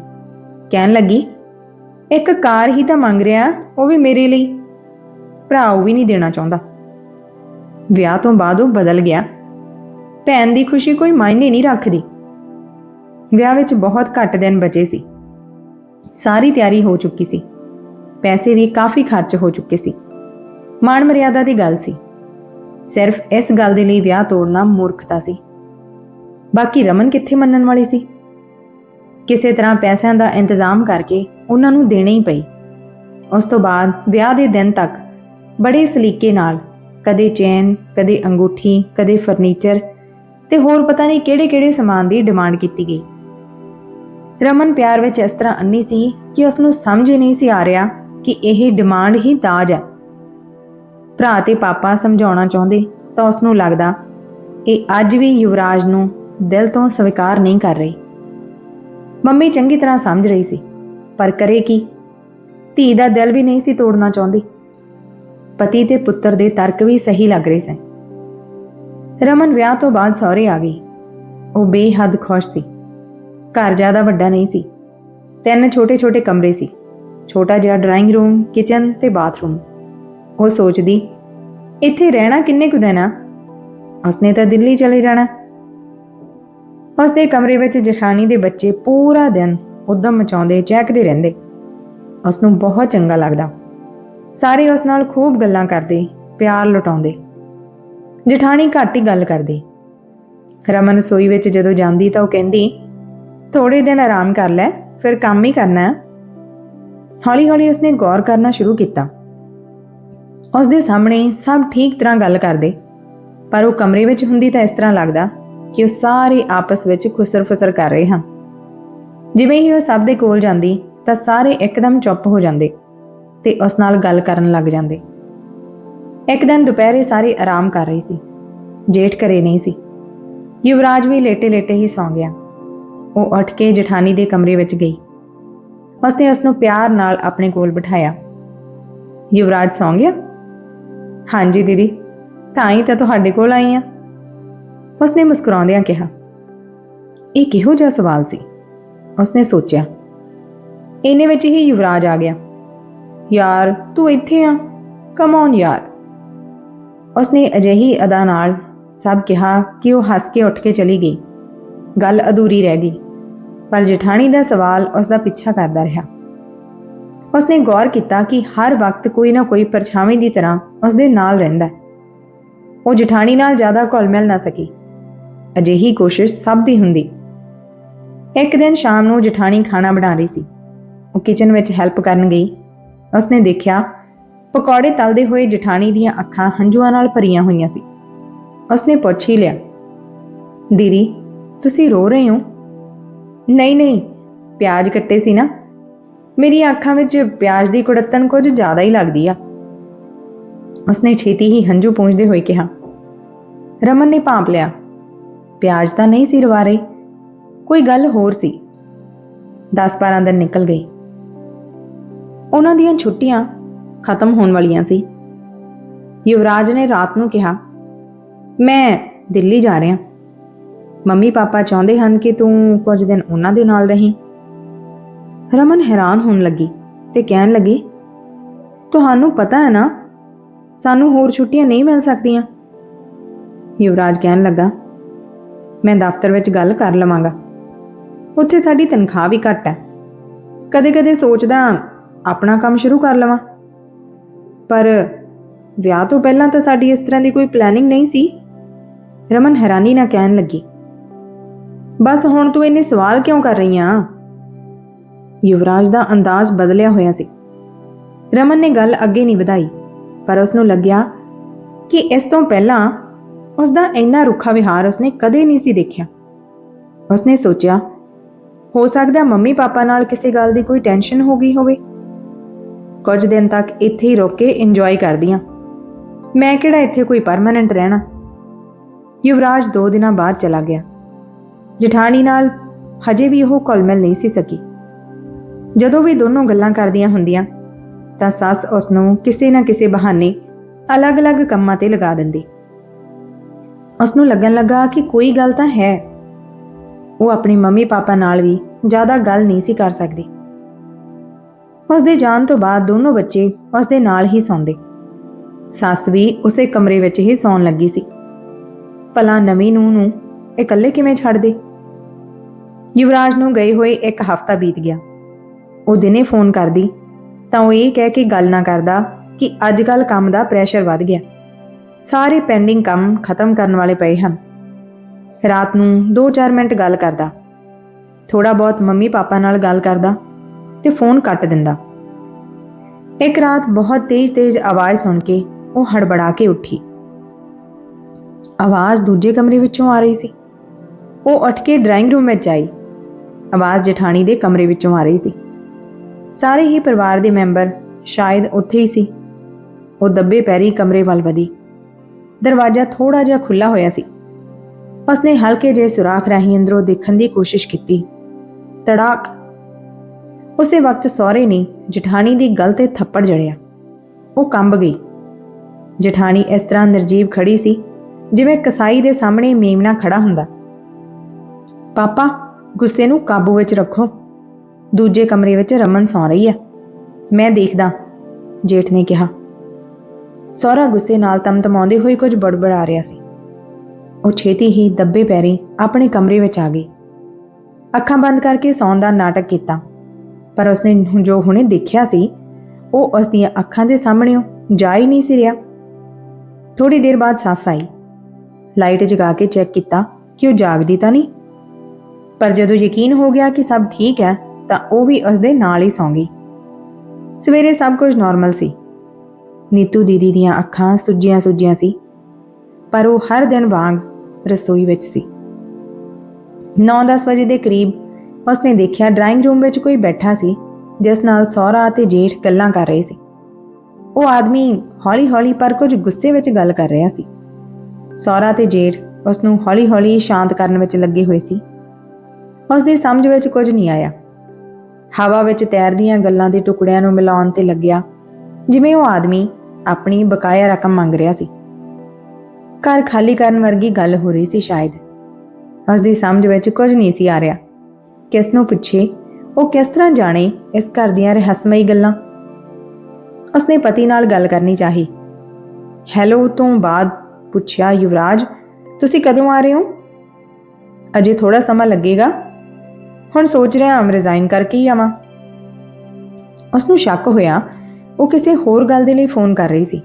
ਕਹਿਣ ਲੱਗੀ, ਇੱਕ ਕਾਰ ਹੀ ਤਾਂ ਮੰਗ ਰਿਹਾ, ਉਹ ਵੀ ਮੇਰੇ ਲਈ। ਭਰਾ ਉਹ ਵੀ ਨਹੀਂ ਦੇਣਾ ਚਾਹੁੰਦਾ। ਵਿਆਹ ਤੋਂ ਬਾਅਦ ਉਹ ਬਦਲ ਗਿਆ। ਭੈਣ ਦੀ ਖੁਸ਼ੀ ਕੋਈ ਮਾਇਨੇ ਨਹੀਂ ਰੱਖਦੀ। ਵਿਆਹ ਵਿੱਚ ਬਹੁਤ ਘੱਟ ਦਿਨ ਬਚੇ ਸੀ। ਸਾਰੀ ਤਿਆਰੀ ਹੋ ਚੁੱਕੀ ਸੀ। ਪੈਸੇ ਵੀ ਕਾਫੀ ਖਰਚ ਹੋ ਚੁੱਕੇ ਸੀ। ਮਾਣ ਮਰਿਆਦਾ ਦੀ ਗੱਲ ਸੀ। ਸਿਰਫ ਇਸ ਗੱਲ ਦੇ ਲਈ ਵਿਆਹ ਤੋੜਨਾ ਮੂਰਖਤਾ ਸੀ। ਬਾਕੀ ਰਮਨ ਕਿੱਥੇ ਮੰਨਣ ਵਾਲੀ ਸੀ? ਕਿਸੇ ਤਰ੍ਹਾਂ ਪੈਸਿਆਂ ਦਾ ਇੰਤਜ਼ਾਮ ਕਰਕੇ ਉਹਨਾਂ ਨੂੰ ਦੇਣੇ ਹੀ ਪਈ। ਉਸ ਤੋਂ ਬਾਅਦ ਵਿਆਹ ਦੇ ਦਿਨ ਤੱਕ ਬੜੇ ਸਲੀਕੇ ਨਾਲ ਕਦੇ ਚੈਨ, ਕਦੇ ਅੰਗੂਠੀ, ਕਦੇ ਫਰਨੀਚਰ ਤੇ ਹੋਰ ਪਤਾ ਨਹੀਂ ਕਿਹੜੇ-ਕਿਹੜੇ ਸਮਾਨ ਦੀ ਡਿਮਾਂਡ ਕੀਤੀ ਗਈ। ਰਮਨ ਪਿਆਰ ਵਿੱਚ ਇਸ ਤਰ੍ਹਾਂ ਅੰਨੀ ਸੀ ਕਿ ਉਸ ਨੂੰ ਸਮਝ ਹੀ ਨਹੀਂ ਸੀ ਆ ਰਿਹਾ ਕਿ ਇਹ ਡਿਮਾਂਡ ਹੀ ਦਾਜ ਹੈ। ਭਰਾ ਤੇ ਪਾਪਾ ਸਮਝਾਉਣਾ ਚਾਹੁੰਦੇ ਤਾਂ ਉਸ ਨੂੰ ਲੱਗਦਾ, ਇਹ ਅੱਜ ਵੀ ਯੁਵਰਾਜ ਨੂੰ ਦਿਲ ਤੋਂ ਸਵੀਕਾਰ ਨਹੀਂ ਕਰ ਰਹੀ। ਮੰਮੀ ਚੰਗੀ ਤਰ੍ਹਾਂ ਸਮਝ ਰਹੀ ਸੀ, ਪਰ ਕਰੇ ਕੀ? ਧੀ ਦਾ ਦਿਲ ਵੀ ਨਹੀਂ ਸੀ ਤੋੜਨਾ ਚਾਹੁੰਦੀ। ਪਤੀ ਤੇ ਪੁੱਤਰ ਦੇ ਤਰਕ ਵੀ ਸਹੀ ਲੱਗ ਰਹੇ ਸਨ। ਰਮਨ ਵਿਆਹ ਤੋਂ ਬਾਅਦ ਸਹੁਰੇ ਆ ਗਈ। ਉਹ ਬੇਹੱਦ ਖੁਸ਼ ਸੀ। ਘਰ ਜ਼ਿਆਦਾ ਵੱਡਾ ਨਹੀਂ ਸੀ। ਤਿੰਨ ਛੋਟੇ-ਛੋਟੇ ਕਮਰੇ ਸੀ। ਛੋਟਾ ਜਿਹਾ ਡਰਾਇੰਗ ਰੂਮ ਕਿਚਨ ਤੇ ਬਾਥਰੂਮ ਉਹ ਸੋਚਦੀ, ਇੱਥੇ ਰਹਿਣਾ ਕਿੰਨੇ ਕੁ ਦਿਨ ਆ? ਉਸਨੇ ਤਾਂ ਦਿੱਲੀ ਚਲੇ ਜਾਣਾ। ਉਸਦੇ ਕਮਰੇ ਵਿੱਚ ਜਠਾਣੀ ਦੇ ਬੱਚੇ ਪੂਰਾ ਦਿਨ ਉਦਮ ਮਚਾਉਂਦੇ, ਚਹਿਕਦੇ ਰਹਿੰਦੇ। ਉਸ ਨੂੰ ਬਹੁਤ ਚੰਗਾ ਲੱਗਦਾ। ਸਾਰੇ ਉਸ ਨਾਲ ਖੂਬ ਗੱਲਾਂ ਕਰਦੇ, ਪਿਆਰ ਲੁਟਾਉਂਦੇ। ਜਠਾਣੀ ਘੱਟ ਹੀ ਗੱਲ ਕਰਦੀ। ਰਮਨ ਸੋਈ ਵਿੱਚ ਜਦੋਂ ਜਾਂਦੀ ਤਾਂ ਉਹ ਕਹਿੰਦੀ ਥੋੜੇ ਦਿਨ ਆਰਾਮ ਕਰ ਲੈ, ਫਿਰ ਕੰਮ ਹੀ ਕਰਨਾ ਹੌਲੀ-ਹੌਲੀ ਉਸਨੇ ਗੌਰ ਕਰਨਾ ਸ਼ੁਰੂ ਕੀਤਾ। ਉਸ ਦੇ ਸਾਹਮਣੇ ਸਭ ਠੀਕ ਤਰ੍ਹਾਂ ਗੱਲ ਕਰਦੇ, ਪਰ ਉਹ ਕਮਰੇ ਵਿੱਚ ਹੁੰਦੀ ਤਾਂ ਇਸ ਤਰ੍ਹਾਂ ਲੱਗਦਾ ਕਿ ਉਹ ਸਾਰੇ ਆਪਸ ਵਿੱਚ ਖੁਸਰ-ਫੁਸਰ ਕਰ ਰਹੇ ਹਨ। ਜਿਵੇਂ ਹੀ ਉਹ ਸਭ ਦੇ ਕੋਲ ਜਾਂਦੀ ਤਾਂ ਸਾਰੇ ਇੱਕਦਮ ਚੁੱਪ ਹੋ ਜਾਂਦੇ ਤੇ ਉਸ ਨਾਲ ਗੱਲ ਕਰਨ ਲੱਗ ਜਾਂਦੇ। ਇੱਕ ਦਿਨ ਦੁਪਹਿਰੇ ਸਾਰੇ ਆਰਾਮ ਕਰ ਰਹੀ ਸੀ। ਜੇਠ ਘਰੇ ਨਹੀਂ ਸੀ। ਯੁਵਰਾਜ ਵੀ ਲੇਟੇ-ਲੇਟੇ ਹੀ ਸੌਂ ਗਿਆ। ਉਹ ਉੱਠ ਕੇ ਜਠਾਨੀ ਦੇ ਕਮਰੇ ਵਿੱਚ ਗਈ। ਉਸਨੇ ਉਸ ਨੂੰ ਪਿਆਰ ਨਾਲ ਆਪਣੇ ਕੋਲ ਬਿਠਾਇਆ। ਯੁਵਰਾਜ ਸੌਂ ਗਿਆ? ਹਾਂਜੀ ਦੀਦੀ, ਤਾਂ ਹੀ ਤਾਂ ਤੁਹਾਡੇ ਕੋਲ ਆਈ ਆ ਉਸਨੇ ਮੁਸਕਰਾਉਂਦਿਆਂ ਕਿਹਾ, ਇਹ ਕਿਹੋ ਜਿਹਾ ਸਵਾਲ ਸੀ? ਉਸਨੇ ਸੋਚਿਆ, ਇਹਨੇ ਵਿੱਚ ਹੀ ਯੁਵਰਾਜ ਆ ਗਿਆ। ਯਾਰ, ਤੂੰ ਇੱਥੇ ਆ। ਕਮ ਔਨ ਯਾਰ। ਉਸਨੇ ਅਜਿਹੀ ਅਦਾ ਨਾਲ ਸਭ ਕਿਹਾ ਕਿ ਉਹ ਹੱਸ ਕੇ ਉੱਠ ਕੇ ਚਲੀ ਗਈ। ਗੱਲ ਅਧੂਰੀ ਰਹਿ ਗਈ, ਪਰ ਜਠਾਣੀ ਦਾ ਸਵਾਲ ਉਸ ਦਾ ਪਿੱਛਾ ਕਰਦਾ ਰਿਹਾ। ਉਸਨੇ ਗੌਰ ਕੀਤਾ ਕਿ ਹਰ ਵਕਤ ਕੋਈ ਨਾ ਕੋਈ ਪਰਛਾਵੇਂ ਦੀ ਤਰ੍ਹਾਂ ਉਸ ਦੇ ਨਾਲ ਰਹਿੰਦਾ ਉਹ ਜਠਾਣੀ ਨਾਲ ਜ਼ਿਆਦਾ ਘੁਲ ਮਿਲ ਨਾ ਸਕੀ। ਅਜਿਹੀ ਕੋਸ਼ਿਸ਼ ਸਭ ਦੀ ਹੁੰਦੀ। ਇੱਕ ਦਿਨ ਸ਼ਾਮ ਨੂੰ ਜਠਾਣੀ ਖਾਣਾ ਬਣਾ ਰਹੀ ਸੀ। ਉਹ ਕਿਚਨ ਵਿੱਚ ਹੈਲਪ ਕਰਨ ਗਈ। ਉਸਨੇ ਦੇਖਿਆ ਪਕੌੜੇ ਤਲਦੇ ਹੋਏ ਜਠਾਣੀ ਦੀਆਂ ਅੱਖਾਂ ਹੰਝੂਆਂ ਨਾਲ ਭਰੀਆਂ ਹੋਈਆਂ ਸੀ। ਉਸਨੇ ਪੁੱਛ ਹੀ ਲਿਆ, ਦੀਦੀ, ਤੁਸੀਂ ਰੋ ਰਹੇ ਹੋ? ਨਹੀਂ ਨਹੀਂ, ਪਿਆਜ਼ ਕੱਟੇ ਸੀ ਨਾ। ਮੇਰੀਆਂ ਅੱਖਾਂ ਵਿੱਚ ਪਿਆਜ਼ ਦੀ ਕੁੜੱਤਣ ਕੁਝ ਜ਼ਿਆਦਾ ਹੀ ਲੱਗਦੀ ਆ। ਉਸਨੇ ਛੇਤੀ ਹੀ ਹੰਝੂ ਪੂੰਝਦੇ ਹੋਏ ਕਿਹਾ, ਰਮਨ ਨੇ ਭਾਂਪ ਲਿਆ, ਪਿਆਜ਼ ਤਾਂ ਨਹੀਂ ਸੀ ਰਵਾ ਰਹੀ। ਕੋਈ ਗੱਲ ਹੋਰ ਸੀ? 10-12 ਦਿਨ ਨਿਕਲ ਗਈ ਉਹਨਾਂ ਦੀਆਂ ਛੁੱਟੀਆਂ ਖਤਮ ਹੋਣ ਵਾਲੀਆਂ ਸੀ। ਯੁਵਰਾਜ ਨੇ ਰਾਤ ਨੂੰ ਕਿਹਾ, ਮੈਂ ਦਿੱਲੀ ਜਾ ਰਿਹਾ। ਮੰਮੀ ਪਾਪਾ ਚਾਹੁੰਦੇ ਹਨ ਕਿ ਤੂੰ ਕੁਝ ਦਿਨ ਉਹਨਾਂ ਦੇ ਨਾਲ ਰਹੀਂ। ਰਮਨ ਹੈਰਾਨ ਹੋਣ ਲੱਗੀ ਤੇ ਕਹਿਣ ਲੱਗੀ, ਤੁਹਾਨੂੰ ਪਤਾ ਹੈ ਨਾ, ਸਾਨੂੰ ਹੋਰ ਛੁੱਟੀਆਂ ਨਹੀਂ ਮਿਲ ਸਕਦੀਆਂ। ਯੁਵਰਾਜ ਕਹਿਣ ਲੱਗਾ, ਮੈਂ ਦਫ਼ਤਰ ਵਿੱਚ ਗੱਲ ਕਰ ਲਵਾਂਗਾ। ਉੱਥੇ ਸਾਡੀ ਤਨਖਾਹ ਵੀ ਘੱਟ ਹੈ। ਕਦੇ-ਕਦੇ ਸੋਚਦਾ, ਆਪਣਾ ਕੰਮ ਸ਼ੁਰੂ ਕਰ ਲਵਾਂ। ਪਰ ਵਿਆਹ ਤੋਂ ਪਹਿਲਾਂ ਤਾਂ ਸਾਡੀ ਇਸ ਤਰ੍ਹਾਂ ਦੀ ਕੋਈ ਪਲੈਨਿੰਗ ਨਹੀਂ ਸੀ। ਰਮਨ ਹੈਰਾਨੀ ਨਾਲ ਕਹਿਣ ਲੱਗੀ, ਬਸ ਹੁਣ ਤੂੰ ਇੰਨੇ ਸਵਾਲ ਕਿਉਂ ਕਰ ਰਹੀ ਆ? ਯੁਵਰਾਜ ਦਾ ਅੰਦਾਜ਼ ਬਦਲਿਆ ਹੋਇਆ ਸੀ। ਰਮਨ ਨੇ ਗੱਲ ਅੱਗੇ ਨਹੀਂ ਵਧਾਈ, ਪਰ ਉਸ ਨੂੰ ਲੱਗਿਆ ਕਿ ਇਸ ਤੋਂ ਪਹਿਲਾਂ ਉਸ ਦਾ ਇੰਨਾ ਰੁੱਖਾ ਵਿਹਾਰ ਉਸਨੇ ਕਦੇ ਨਹੀਂ ਸੀ ਦੇਖਿਆ। ਉਸਨੇ ਸੋਚਿਆ, ਹੋ ਸਕਦਾ ਮੰਮੀ ਪਾਪਾ ਨਾਲ ਕਿਸੇ ਗੱਲ ਦੀ ਕੋਈ ਟੈਨਸ਼ਨ ਹੋ ਗਈ ਹੋਵੇ। ਕੁਝ ਦਿਨ ਤੱਕ ਇੱਥੇ ਹੀ ਰੁਕ ਕੇ ਇੰਜੋਏ ਕਰਦੀਆਂ। ਮੈਂ ਕਿਹੜਾ ਇੱਥੇ ਕੋਈ ਪਰਮਨੈਂਟ ਰਹਿਣਾ? ਯੁਵਰਾਜ 2 ਦਿਨਾਂ ਬਾਅਦ ਚਲਾ ਗਿਆ। ਜਠਾਣੀ ਨਾਲ ਹਜੇ ਵੀ ਉਹ ਘੁਲਮਿਲ ਨਹੀਂ ਸੀ ਸਕੀ। ਜਦੋਂ ਵੀ ਦੋਨੋਂ ਗੱਲਾਂ ਕਰਦੀਆਂ ਹੁੰਦੀਆਂ, ਤਾਂ ਸੱਸ ਉਸ ਨੂੰ ਕਿਸੇ ਨਾ ਕਿਸੇ ਬਹਾਨੇ ਅਲੱਗ-ਅਲੱਗ ਕੰਮਾਂ ਤੇ ਲਗਾ ਦਿੰਦੀ। ਉਸ ਨੂੰ ਲੱਗਣ ਲੱਗਾ ਕਿ ਕੋਈ ਗੱਲ ਤਾਂ ਹੈ। ਉਹ ਆਪਣੀ ਮੰਮੀ ਪਾਪਾ ਨਾਲ ਵੀ ਜ਼ਿਆਦਾ ਗੱਲ ਨਹੀਂ ਸੀ ਕਰ ਸਕਦੀ। ਉਸ ਦੇ ਜਾਣ ਤੋਂ ਬਾਅਦ ਦੋਨੋਂ ਬੱਚੇ ਉਸ ਦੇ ਨਾਲ ਹੀ ਸੌਂਦੇ। ਸੱਸ ਵੀ ਉਸੇ ਕਮਰੇ ਵਿੱਚ ਹੀ ਸੌਣ ਲੱਗੀ ਸੀ। ਭਲਾ ਨਵੀਂ ਨੂੰ ਨੂੰ ਇਕੱਲੇ ਕਿਵੇਂ ਛੱਡ ਦੇ ਯੁਵਰਾਜ ਨੂੰ ਗਏ ਹੋਏ ਇੱਕ ਹਫ਼ਤਾ ਬੀਤ ਗਿਆ। ਉਹ ਦਿਨੇ ਫੋਨ ਕਰਦੀ, ਤਾਂ ਉਹ ਇਹ ਕਹਿ ਕੇ ਗੱਲ ਨਾ ਕਰਦਾ ਕਿ ਅੱਜ ਕੱਲ ਕੰਮ ਦਾ ਪ੍ਰੈਸ਼ਰ ਵੱਧ ਗਿਆ। ਸਾਰੇ ਪੈਂਡਿੰਗ ਕੰਮ ਖਤਮ ਕਰਨ ਵਾਲੇ ਪਏ ਹਨ। ਰਾਤ ਨੂੰ 2-4 ਮਿੰਟ ਗੱਲ ਕਰਦਾ। ਥੋੜਾ ਬਹੁਤ ਮੰਮੀ ਪਾਪਾ ਨਾਲ ਗੱਲ ਕਰਦਾ। ਤੇ ਫੋਨ ਕੱਟ ਦਿੰਦਾ। ਇੱਕ ਰਾਤ ਬਹੁਤ ਤੇਜ਼-ਤੇਜ਼ ਆਵਾਜ਼ ਸੁਣ ਕੇ ਉਹ ਹੜਬੜਾ ਕੇ ਉੱਠੀ। ਆਵਾਜ਼ ਦੂਜੇ ਕਮਰੇ ਵਿੱਚੋਂ ਆ ਰਹੀ ਸੀ। ਉਹ ਉੱਠ ਕੇ ਡਰਾਇੰਗ ਰੂਮ ਵਿੱਚ ਆਈ। ਆਵਾਜ਼ ਜਠਾਣੀ ਦੇ ਕਮਰੇ ਵਿੱਚੋਂ ਆ ਰਹੀ ਸੀ। ਸਾਰੇ ਹੀ ਪਰਿਵਾਰ ਦੇ ਮੈਂਬਰ ਸ਼ਾਇਦ ਉੱਥੇ ਹੀ ਸੀ। ਉਹ ਦੱਬੇ ਪੈਰੀ ਕਮਰੇ ਵੱਲ ਵਧੀ। ਦਰਵਾਜ਼ਾ ਥੋੜਾ ਜਿਹਾ ਖੁੱਲਾ ਹੋਇਆ ਸੀ। ਉਸਨੇ ਹਲਕੇ ਜਿਹੇ ਸੁਰਾਖ ਰਾਹੀਂ ਅੰਦਰੋਂ ਦੇਖਣ ਦੀ ਕੋਸ਼ਿਸ਼ ਕੀਤੀ। ਤੜਾਕ ਉਸੇ ਵਕਤ ਸਹੁਰੇ ਨੇ ਜਠਾਣੀ ਦੀ ਗਲ ਤੇ ਥੱਪੜ ਜੜਿਆ। ਉਹ ਕੰਬ ਗਈ। ਜਠਾਣੀ ਇਸ ਤਰ੍ਹਾਂ ਨਿਰਜੀਵ ਖੜੀ ਸੀ, ਜਿਵੇਂ ਕਸਾਈ ਦੇ ਸਾਹਮਣੇ ਮੇਮਨਾ ਖੜਾ ਹੁੰਦਾ। ਪਾਪਾ, ਗੁੱਸੇ ਨੂੰ ਕਾਬੂ ਵਿੱਚ ਰੱਖੋ। ਦੂਜੇ ਕਮਰੇ ਵਿੱਚ ਰਮਨ ਸੌਂ ਰਹੀ ਹੈ। ਮੈਂ ਦੇਖਦਾ, ਜੇਠ ਨੇ ਕਿਹਾ। ਸਹੁਰਾ ਗੁੱਸੇ ਨਾਲ ਤਮਤਮਾਉਂਦੇ ਹੋਏ ਕੁਝ ਬੜਬੜ ਆ ਰਿਹਾ ਸੀ। ਉਹ ਛੇਤੀ ਹੀ ਦੱਬੇ ਪੈਰੀ ਆਪਣੇ ਕਮਰੇ ਵਿੱਚ ਆ ਗਈ। ਅੱਖਾਂ ਬੰਦ ਕਰਕੇ ਸੌਣ ਦਾ ਨਾਟਕ ਕੀਤਾ। ਪਰ ਉਸਨੇ ਜੋ ਹੁਣੇ ਦੇਖਿਆ ਸੀ, ਉਹ ਉਸ ਦੀਆਂ ਅੱਖਾਂ ਦੇ ਸਾਹਮਣੇ ਜਾ ਹੀ ਨਹੀਂ ਸੀ ਰਿਹਾ। ਥੋੜੀ ਦੇਰ ਬਾਅਦ ਸੱਸ ਆਈ। ਲਾਈਟ ਜਗਾ ਕੇ ਚੈੱਕ ਕੀਤਾ ਕਿ ਉਹ ਜਾਗਦੀ ਤਾਂ ਨਹੀਂ। ਪਰ ਜਦੋਂ ਯਕੀਨ ਹੋ ਗਿਆ ਕਿ ਸਭ ਠੀਕ ਹੈ, ਤਾਂ ਉਹ ਵੀ ਉਸ ਦੇ ਨਾਲ ਹੀ ਸੌਂ ਗਈ। ਸਵੇਰੇ ਸਭ ਕੁਝ ਨਾਰਮਲ ਸੀ। ਨੀਤੂ ਦੀਦੀ ਦੀਆਂ ਅੱਖਾਂ ਸੁੱਜੀਆਂ ਸੁੱਜੀਆਂ ਸੀ, ਪਰ ਉਹ ਹਰ ਦਿਨ ਵਾਂਗ ਰਸੋਈ ਵਿੱਚ ਸੀ। 9-10 ਵਜੇ ਦੇ ਕਰੀਬ ਉਸਨੇ ਦੇਖਿਆ ਡਰਾਇੰਗ ਰੂਮ ਵਿੱਚ ਕੋਈ ਬੈਠਾ ਸੀ, ਜਿਸ ਨਾਲ ਸਹੁਰਾ ਅਤੇ ਜੇਠ ਗੱਲਾਂ ਕਰ ਰਹੇ ਸੀ। ਉਹ ਆਦਮੀ ਹੌਲੀ-ਹੌਲੀ ਪਰ ਕੁਝ ਗੁੱਸੇ ਵਿੱਚ ਗੱਲ ਕਰ ਰਿਹਾ ਸੀ। ਸਹੁਰਾ ਤੇ ਜੇਠ ਉਸ ਨੂੰ ਹੌਲੀ-ਹੌਲੀ ਸ਼ਾਂਤ ਕਰਨ ਵਿੱਚ ਲੱਗੇ ਹੋਏ ਸੀ। ਉਸ ਦੀ ਸਮਝ ਵਿੱਚ ਕੁਝ ਨਹੀਂ ਆਇਆ। ਹਵਾ ਵਿੱਚ ਤੈਰਦੀਆਂ ਗੱਲਾਂ ਦੇ ਟੁਕੜਿਆਂ ਨੂੰ ਮਿਲਾਉਣ ਤੇ ਲੱਗਿਆ, ਜਿਵੇਂ ਉਹ ਆਦਮੀ ਆਪਣੀ ਬਕਾਇਆ ਰਕਮ ਮੰਗ ਰਿਹਾ ਸੀ। ਘਰ ਖਾਲੀ ਕਰਨ ਵਰਗੀ ਗੱਲ ਹੋ ਰਹੀ ਸੀ ਸ਼ਾਇਦ। ਉਸ ਦੀ ਸਮਝ ਵਿੱਚ ਕੁਝ ਨਹੀਂ ਸੀ ਆ ਰਿਹਾ। ਕਿਸ ਨੂੰ ਪੁੱਛੇ, ਉਹ ਕਿਸ ਤਰ੍ਹਾਂ ਜਾਣੇ ਇਸ ਘਰ ਦੀਆਂ ਰਹੱਸਮਈ ਗੱਲਾਂ? ਉਸਨੇ ਪਤੀ ਨਾਲ ਗੱਲ ਕਰਨੀ ਚਾਹੀ। ਹੈਲੋ, ਤੋਂ ਬਾਅਦ ਪੁੱਛਿਆ, ਯੁਵਰਾਜ, ਤੁਸੀਂ ਕਦੋਂ ਆ ਰਹੇ ਹੋ? ਅਜੇ ਥੋੜਾ ਸਮਾਂ ਲੱਗੇਗਾ। ਹੁਣ ਸੋਚ ਰਿਹਾ ਹਾਂ ਰਿਜ਼ਾਈਨ ਕਰਕੇ ਹੀ ਆਵਾਂ। ਉਸ ਨੂੰ ਸ਼ੱਕ ਹੋਇਆ, ਉਹ ਕਿਸੇ ਹੋਰ ਗੱਲ ਦੇ ਲਈ ਫੋਨ ਕਰ ਰਹੀ ਸੀ।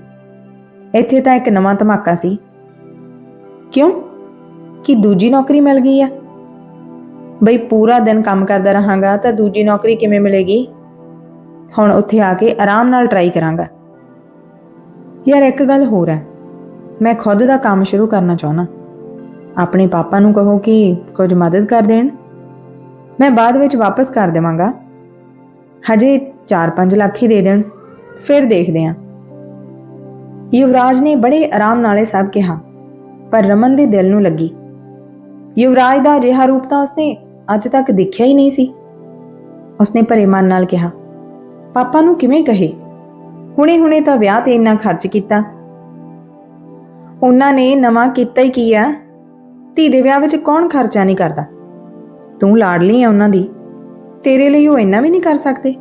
ਇੱਥੇ ਤਾਂ ਇੱਕ ਨਵਾਂ ਧਮਾਕਾ ਸੀ। ਕਿਉਂ? ਕਿ ਦੂਜੀ ਨੌਕਰੀ ਮਿਲ ਗਈ ਆ? ਬਈ ਪੂਰਾ ਦਿਨ ਕੰਮ ਕਰਦਾ ਰਹਾਂਗਾ ਤਾਂ ਦੂਜੀ ਨੌਕਰੀ ਕਿਵੇਂ ਮਿਲੇਗੀ? ਹੁਣ ਉੱਥੇ ਆ ਕੇ ਆਰਾਮ ਨਾਲ ਟਰਾਈ ਕਰਾਂਗਾ। ਯਾਰ ਇੱਕ ਗੱਲ ਹੋਰ ਹੈ। ਮੈਂ ਖੁਦ ਦਾ ਕੰਮ ਸ਼ੁਰੂ ਕਰਨਾ ਚਾਹੁੰਦਾ। ਆਪਣੇ ਪਾਪਾ ਨੂੰ ਕਹੋ ਕਿ ਕੁਝ ਮਦਦ ਕਰ ਦੇਣ। ਮੈਂ ਬਾਅਦ ਵਿੱਚ ਵਾਪਸ ਕਰ ਦੇਵਾਂਗਾ। ਹਜੇ 4-5 ਲੱਖ ਹੀ ਦੇ ਦੇਣ। ਫਿਰ ਦੇਖਦੇ ਹਾਂ। ਯੁਵਰਾਜ ਨੇ ਬੜੇ ਆਰਾਮ ਨਾਲ ਇਹ ਸਭ ਕਿਹਾ, ਪਰ ਰਮਨ ਦੇ ਦਿਲ ਨੂੰ ਲੱਗੀ। ਯੁਵਰਾਜ ਦਾ ਅਜਿਹਾ ਰੂਪ ਤਾਂ ਉਸਨੇ ਅੱਜ ਤੱਕ ਦੇਖਿਆ ਹੀ ਨਹੀਂ ਸੀ। ਉਸਨੇ ਭਰੇ ਮਨ ਨਾਲ ਕਿਹਾ, ਪਾਪਾ ਨੂੰ ਕਿਵੇਂ ਕਹੇ? ਹੁਣੇ-ਹੁਣੇ ਤਾਂ ਵਿਆਹ ਤੇ ਇੰਨਾ ਖਰਚ ਕੀਤਾ। ਉਹਨਾਂ ਨੇ ਨਵਾਂ ਕੀਤਾ ਹੀ ਕੀ ਆ? ਧੀ ਦੇ ਵਿਆਹ ਵਿੱਚ ਕੌਣ ਖਰਚਾ ਨਹੀਂ ਕਰਦਾ? ਤੂੰ ਲਾਡਲੀ ਆ ਉਹਨਾਂ ਦੀ। ਤੇਰੇ ਲਈ ਉਹ ਇੰਨਾ ਵੀ ਨਹੀਂ ਕਰ ਸਕਦੇ?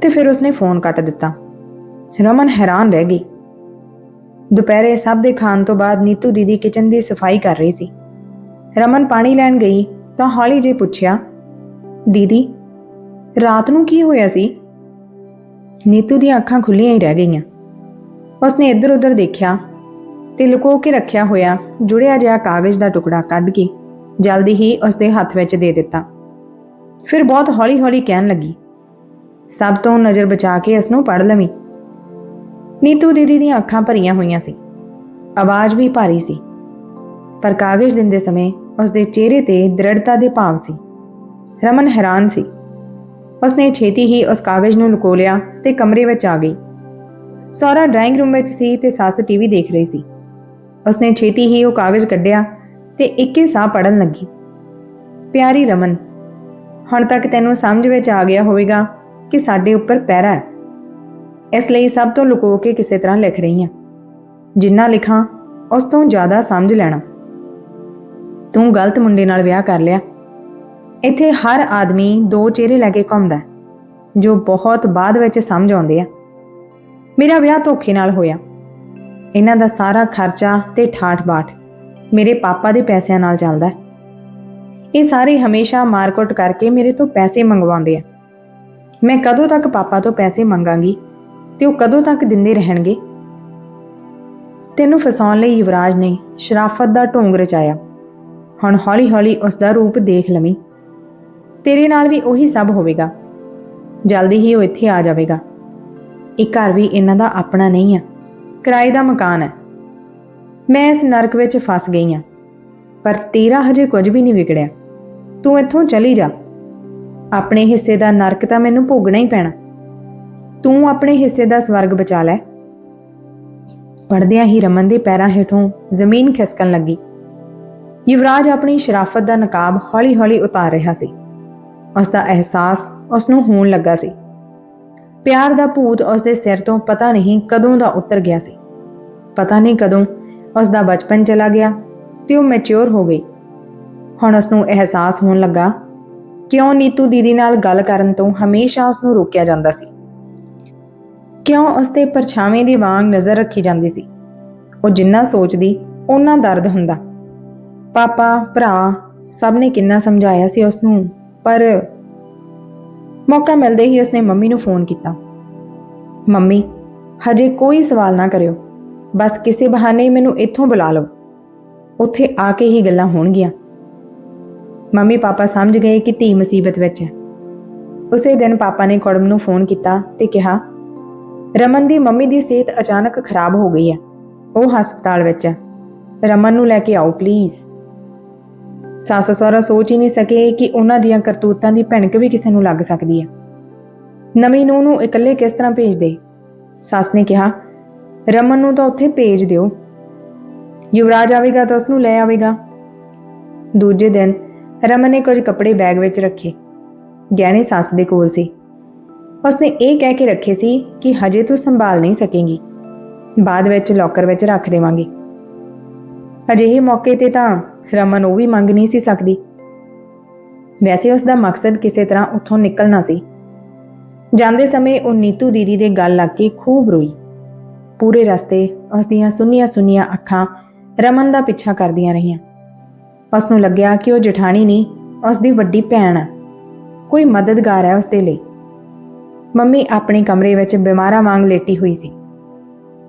ਤੇ ਫਿਰ ਉਸਨੇ ਫੋਨ ਕੱਟ ਦਿੱਤਾ। ਰਮਨ ਹੈਰਾਨ ਰਹਿ ਗਈ। ਦੁਪਹਿਰੇ ਸਭ ਦੇ ਖਾਣ ਤੋਂ ਬਾਅਦ ਨੀਤੂ ਦੀਦੀ ਕਿਚਨ ਦੀ ਸਫ਼ਾਈ ਕਰ ਰਹੀ ਸੀ। ਰਮਨ ਪਾਣੀ ਲੈਣ ਗਈ। ਤਾਂ ਹੌਲੀ ਜਿਹੀ ਪੁੱਛਿਆ, ਦੀਦੀ, ਰਾਤ ਨੂੰ ਕੀ ਹੋਇਆ ਸੀ? ਨੀਤੂ ਦੀਆਂ ਅੱਖਾਂ ਖੁੱਲੀਆਂ ਹੀ ਰਹਿ ਗਈਆਂ। ਉਸਨੇ ਇੱਧਰ ਉੱਧਰ ਦੇਖਿਆ ਤੇ ਲੁਕੋ ਕੇ ਰੱਖਿਆ ਹੋਇਆ ਜੁੜਿਆ ਜਿਹਾ ਕਾਗਜ਼ ਦਾ ਟੁਕੜਾ ਕੱਢ ਕੇ ਜਲਦੀ ਹੀ ਉਸਦੇ ਹੱਥ ਵਿੱਚ ਦੇ ਦਿੱਤਾ। ਫਿਰ ਬਹੁਤ ਹੌਲੀ-ਹੌਲੀ ਕਹਿਣ ਲੱਗੀ, ਸਭ ਤੋਂ ਨਜ਼ਰ ਬਚਾ ਕੇ ਇਸ ਨੂੰ ਪੜ੍ਹ ਲਵੀਂ। ਨੀਤੂ ਦੀਦੀ ਦੀਆਂ ਅੱਖਾਂ ਭਰੀਆਂ ਹੋਈਆਂ ਸੀ। ਆਵਾਜ਼ ਵੀ ਭਾਰੀ ਸੀ। ਪਰ ਕਾਗਜ਼ ਦਿੰਦੇ ਸਮੇਂ ਉਸਦੇ ਚਿਹਰੇ ਤੇ ਦ੍ਰਿੜਤਾ ਦੇ ਭਾਵ ਸੀ। ਰਮਨ ਹੈਰਾਨ ਸੀ। ਉਸਨੇ ਛੇਤੀ ਹੀ ਉਸ ਕਾਗਜ਼ ਨੂੰ ਲੁਕੋ ਲਿਆ ਤੇ ਕਮਰੇ ਵਿੱਚ ਆ ਗਈ। ਸਾਰਾ ਡਰਾਇੰਗ ਰੂਮ ਵਿੱਚ ਸੀ ਤੇ ਸੱਸ ਟੀਵੀ ਦੇਖ ਰਹੀ ਸੀ। ਉਸਨੇ ਛੇਤੀ ਹੀ ਉਹ ਕਾਗਜ਼ ਕੱਢਿਆ ਤੇ ਇੱਕੇ ਸਾਹ ਪੜਨ ਲੱਗੀ। ਪਿਆਰੀ ਰਮਨ, ਹੁਣ ਤੱਕ ਤੈਨੂੰ ਸਮਝ ਵਿੱਚ ਆ ਗਿਆ ਹੋਵੇਗਾ ਕਿ ਸਾਡੇ ਉੱਪਰ ਪੈਰਾ ਹੈ। ਇਸ ਲਈ ਸਭ ਤੋਂ ਲੁਕੋ ਕੇ ਕਿਸੇ ਤਰ੍ਹਾਂ ਲਿਖ ਰਹੀ ਹਾਂ। ਜਿੰਨਾ ਲਿਖਾਂ, ਉਸ ਤੋਂ ਜ਼ਿਆਦਾ ਸਮਝ ਲੈਣਾ। ਤੂੰ ਗਲਤ ਮੁੰਡੇ ਨਾਲ ਵਿਆਹ ਕਰ ਲਿਆ। ਇੱਥੇ ਹਰ ਆਦਮੀ ਦੋ ਚਿਹਰੇ ਲੈ ਕੇ ਘੁੰਮਦਾ ਜੋ ਬਹੁਤ ਬਾਅਦ ਵਿੱਚ ਸਮਝ ਆਉਂਦੇ ਆ। ਮੇਰਾ ਵਿਆਹ ਧੋਖੇ ਨਾਲ ਹੋਇਆ। ਇਹਨਾਂ ਦਾ ਸਾਰਾ ਖਰਚਾ ਤੇ ਠਾਠ-ਬਾਠ ਮੇਰੇ ਪਾਪਾ ਦੇ ਪੈਸਿਆਂ ਨਾਲ ਚੱਲਦਾ ਇਹ ਸਾਰੇ ਹਮੇਸ਼ਾ ਮਾਰਕੁੱਟ ਕਰਕੇ ਮੇਰੇ ਤੋਂ ਪੈਸੇ ਮੰਗਵਾਉਂਦੇ ਆ। ਮੈਂ ਕਦੋਂ ਤੱਕ ਪਾਪਾ ਤੋਂ ਪੈਸੇ ਮੰਗਾਂਗੀ ਤੇ ਉਹ ਕਦੋਂ ਤੱਕ ਦਿੰਦੇ ਰਹਿਣਗੇ? ਤੈਨੂੰ ਫਸਾਉਣ ਲਈ ਯੁਵਰਾਜ ਨੇ ਸ਼ਰਾਫਤ ਦਾ ਢੋਂਗ ਰਚਾਇਆ। ਹੁਣ ਹੌਲੀ-ਹੌਲੀ ਉਸ ਦਾ ਰੂਪ ਦੇਖ ਲਵੀਂ। ਤੇਰੇ ਨਾਲ ਵੀ ਉਹੀ ਸਭ ਹੋਵੇਗਾ। ਜਲਦੀ ਹੀ ਉਹ ਇੱਥੇ ਆ ਜਾਵੇਗਾ। ਇਹ ਘਰ ਵੀ ਇਹਨਾਂ ਦਾ ਆਪਣਾ ਨਹੀਂ ਆ। ਕਿਰਾਏ ਦਾ ਮਕਾਨ ਹੈ। ਮੈਂ ਇਸ ਨਰਕ ਵਿੱਚ ਫਸ ਗਈ ਹਾਂ। ਪਰ ਤੇਰਾ ਹਜੇ ਕੁਝ ਵੀ ਨਹੀਂ ਵਿਗੜਿਆ। ਤੂੰ ਇੱਥੋਂ ਚਲੀ ਜਾ। ਆਪਣੇ ਹਿੱਸੇ ਦਾ ਨਰਕ ਤਾਂ ਮੈਨੂੰ ਭੋਗਣਾ ਹੀ ਪੈਣਾ। ਤੂੰ ਆਪਣੇ ਹਿੱਸੇ ਦਾ ਸਵਰਗ ਬਚਾ ਲੈ। ਪੜਦਿਆਂ ਹੀ ਰਮਨ ਦੇ ਪੈਰਾਂ ਹੇਠੋਂ ਜ਼ਮੀਨ ਖਿਸਕਣ ਲੱਗੀ। ਯੁਵਰਾਜ ਆਪਣੀ ਸ਼ਰਾਫਤ ਦਾ ਨਕਾਬ ਹੌਲੀ-ਹੌਲੀ ਉਤਾਰ ਰਿਹਾ ਸੀ। ਉਸ ਦਾ ਅਹਿਸਾਸ ਉਸ ਨੂੰ ਹੋਣ ਲੱਗਾ ਸੀ। ਪਿਆਰ ਦਾ ਭੂਤ ਉਸ ਦੇ ਸਿਰ ਤੋਂ ਪਤਾ ਨਹੀਂ ਕਦੋਂ ਦਾ ਉਤਰ ਗਿਆ ਸੀ। ਪਤਾ ਨਹੀਂ ਕਦੋਂ ਉਸ ਦਾ ਬਚਪਨ ਚਲਾ ਗਿਆ ਤੇ ਉਹ ਮੈਚੁਰ ਹੋ ਗਈ। ਹੁਣ ਉਸ ਨੂੰ ਅਹਿਸਾਸ ਹੋਣ ਲੱਗਾ, ਕਿਉਂ ਨੀਤੂ ਦੀਦੀ ਨਾਲ ਗੱਲ ਕਰਨ ਤੋਂ ਹਮੇਸ਼ਾ ਉਸ ਨੂੰ ਰੋਕਿਆ ਜਾਂਦਾ ਸੀ? ਕਿਉਂ ਉਸ ਤੇ ਪਰਛਾਵੇਂ ਦੀ ਵਾਂਗ ਨਜ਼ਰ ਰੱਖੀ ਜਾਂਦੀ ਸੀ? ਉਹ ਜਿੰਨਾ ਸੋਚਦੀ ਉਹਨਾਂ ਦਰਦ ਹੁੰਦਾ। ਪਾਪਾ, ਭਰਾ ਸਭ ਨੇ ਕਿੰਨਾ ਸਮਝਾਇਆ ਸੀ ਉਸ ਨੂੰ ਪਰ ਮੌਕਾ ਮਿਲਦੇ ਹੀ ਉਸਨੇ ਮੰਮੀ ਨੂੰ ਫੋਨ ਕੀਤਾ। ਮੰਮੀ, ਹਜੇ ਕੋਈ ਸਵਾਲ ਨਾ ਕਰਿਓ। ਬਸ ਕਿਸੇ ਬਹਾਨੇ ਮੈਨੂੰ ਇੱਥੋਂ ਬੁਲਾ ਲਓ। ਉੱਥੇ ਆ ਕੇ ਹੀ ਗੱਲਾਂ ਹੋਣਗੀਆਂ। ਮੰਮੀ ਪਾਪਾ ਸਮਝ ਗਏ ਕਿ ਧੀ ਮੁਸੀਬਤ ਵਿੱਚ ਹੈ। ਉਸੇ ਦਿਨ ਪਾਪਾ ਨੇ ਕੌੜਮ ਨੂੰ ਫੋਨ ਕੀਤਾ ਤੇ ਕਿਹਾ, ਰਮਨ ਦੀ ਮੰਮੀ ਦੀ ਸਿਹਤ ਅਚਾਨਕ ਖਰਾਬ ਹੋ ਗਈ ਹੈ। ਉਹ ਹਸਪਤਾਲ ਵਿੱਚ ਹੈ। ਰਮਨ ਨੂੰ ਲੈ ਕੇ ਆਓ, ਪਲੀਜ਼। ਸੱਸ ਸਹੁਰਾ ਸੋਚ ਹੀ ਨਹੀਂ ਸਕੇ ਕਿ ਉਹਨਾਂ ਦੀਆਂ ਕਰਤੂਤਾਂ ਦੀ ਭਿਣਕ ਵੀ ਕਿਸੇ ਨੂੰ ਲੱਗ ਸਕਦੀ ਹੈ। ਨਵੀਂ ਨੂੰਹ ਨੂੰ ਇਕੱਲੇ ਕਿਸ ਤਰ੍ਹਾਂ ਭੇਜ ਦੇ ਸੱਸ ਨੇ ਕਿਹਾ, ਰਮਨ ਨੂੰ ਤਾਂ ਉੱਥੇ ਭੇਜ ਦਿਓ। ਯੁਵਰਾਜ ਆਵੇਗਾ ਤਾਂ ਉਸ ਨੂੰ ਲੈ ਆਵੇਗਾ। ਦੂਜੇ ਦਿਨ ਰਮਨ ਨੇ ਕੁਝ ਕੱਪੜੇ ਬੈਗ ਵਿੱਚ ਰੱਖੇ। ਗਹਿਣੇ ਸੱਸ ਦੇ ਕੋਲ ਸੀ। ਉਸਨੇ ਇਹ ਕਹਿ ਕੇ ਰੱਖੇ ਸੀ ਕਿ ਹਜੇ ਤੂੰ ਸੰਭਾਲ ਨਹੀਂ ਸਕੇਂਗੀ। ਬਾਅਦ ਵਿੱਚ ਲੋਕਰ ਵਿੱਚ ਰੱਖ ਦੇਵਾਂਗੀ। ਅਜਿਹੇ ਮੌਕੇ ਤੇ ਤਾਂ ਰਮਨ ਉਹ ਵੀ ਮੰਗ ਨਹੀਂ ਸੀ ਸਕਦੀ। ਵੈਸੇ ਉਸ ਦਾ ਮਕਸਦ ਕਿਸੇ ਤਰ੍ਹਾਂ ਉੱਥੋਂ ਨਿਕਲਣਾ ਸੀ। ਜਾਂਦੇ ਸਮੇਂ ਉਹ ਨੀਤੂ ਦੀਦੀ ਦੇ ਗੱਲ ਲੱਗ ਕੇ ਖੂਬ ਰੋਈ। ਪੂਰੇ ਰਸਤੇ ਉਸ ਦੀਆਂ ਸੁੰਨੀਆਂ ਸੁੰਨੀਆਂ ਅੱਖਾਂ ਰਮਨ ਦਾ ਪਿੱਛਾ ਕਰਦੀਆਂ ਰਹੀਆਂ। ਉਸ ਨੂੰ ਲੱਗਿਆ ਕਿ ਉਹ ਜਠਾਣੀ ਨਹੀਂ ਉਸ ਦੀ ਵੱਡੀ ਭੈਣ ਆ। ਕੋਈ ਮਦਦਗਾਰ ਹੈ ਉਸ ਦੇ ਲਈ। ਮੰਮੀ ਆਪਣੇ ਕਮਰੇ ਵਿੱਚ ਬਿਮਾਰਾਂ ਵਾਂਗ ਲੇਟੀ ਹੋਈ ਸੀ।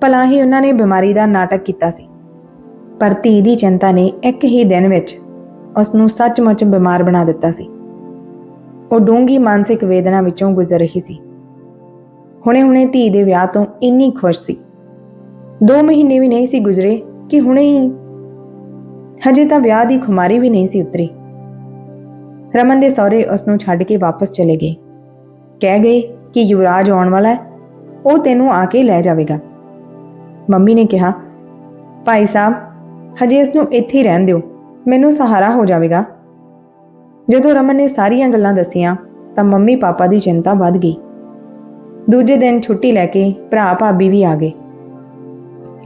ਭਲਾ ਹੀ ਉਹਨਾਂ ਨੇ ਬਿਮਾਰੀ ਦਾ ਨਾਟਕ ਕੀਤਾ ਸੀ। ਪਰ ਧੀ ਦੀ ਚਿੰਤਾ ਨੇ ਇੱਕ ਹੀ ਦਿਨ ਵਿੱਚ ਉਸ ਨੂੰ ਸੱਚਮੁੱਚ ਬਿਮਾਰ ਬਣਾ ਦਿੱਤਾ ਸੀ। ਉਹ ਡੂੰਗੀ ਮਾਨਸਿਕ ਵੇਦਨਾ ਵਿੱਚੋਂ ਗੁਜ਼ਰ ਰਹੀ ਸੀ। ਹੁਣੇ-ਹੁਣੇ ਧੀ ਦੇ ਵਿਆਹ ਤੋਂ ਇੰਨੀ ਖੁਸ਼ ਸੀ। 2 ਮਹੀਨੇ ਵੀ ਨਹੀਂ ਸੀ ਗੁਜ਼ਰੇ ਕਿ ਹੁਣੇ ਹੀ ਹਜੇ ਤਾਂ ਵਿਆਹ ਦੀ ਖੁਮਾਰੀ ਵੀ ਨਹੀਂ ਸੀ ਉਤਰੀ। ਰਮਨ ਦੇ ਸਹੁਰੇ ਉਸ ਨੂੰ ਛੱਡ ਕੇ ਵਾਪਸ ਚਲੇ ਗਏ। ਕਹਿ ਗਏ ਕਿ ਯੁਵਰਾਜ ਆਉਣ ਵਾਲਾ ਹੈ, ਉਹ ਤੈਨੂੰ ਆ ਕੇ ਲੈ ਜਾਵੇਗਾ। ਮੰਮੀ ਨੇ ਕਿਹਾ, ਭਾਈ ਸਾਹਿਬ ਹਜੇ ਇਸ ਨੂੰ ਇੱਥੇ ਹੀ ਰਹਿਣ ਦਿਓ। ਮੈਨੂੰ ਸਹਾਰਾ ਹੋ ਜਾਵੇਗਾ। ਜਦੋਂ ਰਮਨ ਨੇ ਸਾਰੀਆਂ ਗੱਲਾਂ ਦੱਸੀਆਂ, ਤਾਂ ਮੰਮੀ ਪਾਪਾ ਦੀ ਚਿੰਤਾ ਵੱਧ ਗਈ। ਦੂਜੇ ਦਿਨ ਛੁੱਟੀ ਲੈ ਕੇ ਭਰਾ ਭਾਬੀ ਵੀ ਆ ਗਏ।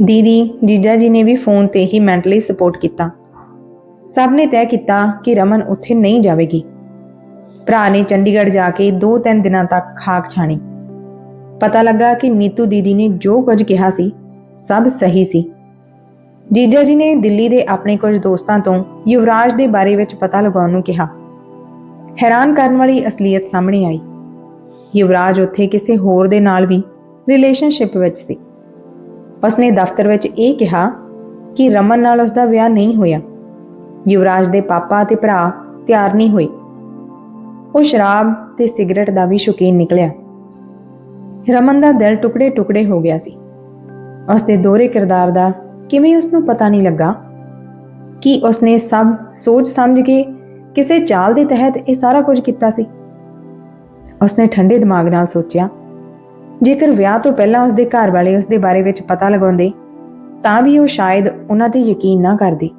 ਦੀਦੀ, ਜੀਜਾ ਜੀ ਨੇ ਵੀ ਫੋਨ ਤੇ ਹੀ ਮੈਂਟਲੀ ਸਪੋਰਟ ਕੀਤਾ। ਸਭ ਨੇ ਤੈਅ ਕੀਤਾ ਕਿ ਰਮਨ ਉੱਥੇ ਨਹੀਂ ਜਾਵੇਗੀ। ਭਰਾ ਨੇ ਚੰਡੀਗੜ੍ਹ ਜਾ ਕੇ 2-3 ਦਿਨਾਂ ਤੱਕ ਖਾਕ ਛਾਣੀ। ਪਤਾ ਲੱਗਾ ਕਿ ਨੀਤੂ ਦੀਦੀ ਨੇ ਜੋ ਕੁਝ ਕਿਹਾ ਸੀ, ਸਭ ਸਹੀ ਸੀ। ਜੀਜਾ ਜੀ ਨੇ ਦਿੱਲੀ ਦੇ ਆਪਣੇ ਕੁਝ ਦੋਸਤਾਂ ਤੋਂ ਯੁਵਰਾਜ ਦੇ ਬਾਰੇ ਵਿੱਚ ਪਤਾ ਲਗਾਉਣ ਨੂੰ ਕਿਹਾ। ਹੈਰਾਨ ਕਰਨ ਵਾਲੀ ਅਸਲੀਅਤ ਸਾਹਮਣੇ ਆਈ। ਯੁਵਰਾਜ ਉੱਥੇ ਕਿਸੇ ਹੋਰ ਦੇ ਨਾਲ ਵੀ ਰਿਲੇਸ਼ਨਸ਼ਿਪ ਵਿੱਚ ਸੀ। ਉਸਨੇ ਦਫ਼ਤਰ ਵਿੱਚ ਇਹ ਕਿਹਾ ਕਿ ਰਮਨ ਨਾਲ ਉਸਦਾ ਵਿਆਹ ਨਹੀਂ ਹੋਇਆ। ਯੁਵਰਾਜ ਦੇ ਪਾਪਾ ਅਤੇ ਭਰਾ ਤਿਆਰ ਨਹੀਂ ਹੋਏ। ਉਹ ਸ਼ਰਾਬ ਤੇ ਸਿਗਰਟ ਦਾ ਵੀ ਸ਼ੌਕੀਨ ਨਿਕਲਿਆ। ਰਮਨ ਦਾ ਦਿਲ ਟੁਕੜੇ-ਟੁਕੜੇ ਹੋ ਗਿਆ ਸੀ। ਉਸਦੇ ਦੋਹਰੇ ਕਿਰਦਾਰ ਦਾ ਕਿਵੇਂ ਉਸ ਨੂੰ ਪਤਾ ਨਹੀਂ ਲੱਗਾ? ਕਿ ਉਸਨੇ ਸਭ ਸੋਚ ਸਮਝ ਕੇ ਕਿਸੇ ਚਾਲ ਦੇ ਤਹਿਤ ਇਹ ਸਾਰਾ ਕੁਝ ਕੀਤਾ ਸੀ? ਉਸਨੇ ਠੰਡੇ ਦਿਮਾਗ ਨਾਲ ਸੋਚਿਆ, ਜੇਕਰ ਵਿਆਹ ਤੋਂ ਪਹਿਲਾਂ ਉਸਦੇ ਘਰ ਵਾਲੇ ਉਸਦੇ ਬਾਰੇ ਵਿੱਚ ਪਤਾ ਲਗਾਉਂਦੇ, ਤਾਂ ਵੀ ਉਹ ਸ਼ਾਇਦ ਉਹਨਾਂ ਤੇ ਯਕੀਨ ਨਾ ਕਰਦੀ।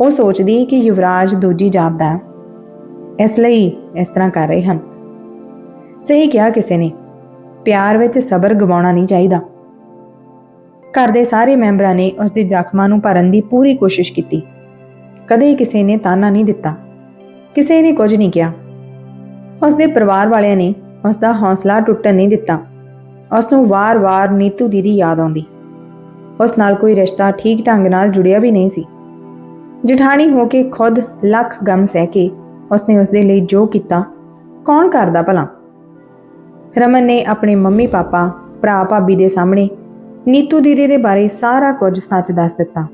ਉਹ ਸੋਚਦੀ ਕਿ ਯੁਵਰਾਜ ਦੂਜੀ ਜਾਤ ਦਾ ਹੈ, ਇਸ ਲਈ ਇਸ ਤਰ੍ਹਾਂ ਕਰ ਰਹੇ ਹਨ। ਸਹੀ ਕਿਹਾ ਕਿਸੇ ਨੇ, ਪਿਆਰ ਵਿੱਚ ਸਬਰ ਗਵਾਉਣਾ ਨਹੀਂ ਚਾਹੀਦਾ। ਘਰ ਦੇ ਸਾਰੇ ਮੈਂਬਰਾਂ ਨੇ ਉਸ ਦੇ ਜ਼ਖਮਾਂ ਨੂੰ ਭਰਨ ਦੀ ਪੂਰੀ ਕੋਸ਼ਿਸ਼ ਕੀਤੀ। ਕਦੇ ਕਿਸੇ ਨੇ ਤਾਨਾ ਨਹੀਂ ਦਿੱਤਾ। ਕਿਸੇ ਨੇ ਕੁਝ ਨਹੀਂ ਕਿਹਾ। ਉਸ ਦੇ ਪਰਿਵਾਰ ਵਾਲਿਆਂ ਨੇ ਉਸ ਦਾ ਹੌਸਲਾ ਟੁੱਟਣ ਨਹੀਂ ਦਿੱਤਾ। ਉਸ ਨੂੰ ਵਾਰ-ਵਾਰ ਨੀਤੂ ਦੀਦੀ ਯਾਦ ਆਉਂਦੀ। ਉਸ ਨਾਲ ਕੋਈ ਰਿਸ਼ਤਾ ਠੀਕ ਢੰਗ ਨਾਲ ਜੁੜਿਆ ਵੀ ਨਹੀਂ ਸੀ। ਜਠਾਣੀ ਹੋ ਕੇ ਖੁਦ ਲੱਖ ਗਮ ਸਹਿ ਕੇ ਉਸਨੇ ਉਸਦੇ ਲਈ ਜੋ ਕੀਤਾ, ਕੌਣ ਕਰਦਾ ਭਲਾ? ਰਮਨ ਨੇ ਆਪਣੇ ਮੰਮੀ ਪਾਪਾ ਭਰਾ ਭਾਬੀ ਦੇ ਸਾਹਮਣੇ ਨੀਤੂ ਦੀਦੀ ਦੇ ਬਾਰੇ ਸਾਰਾ ਕੁਝ ਸੱਚ ਦੱਸ ਦਿੱਤਾ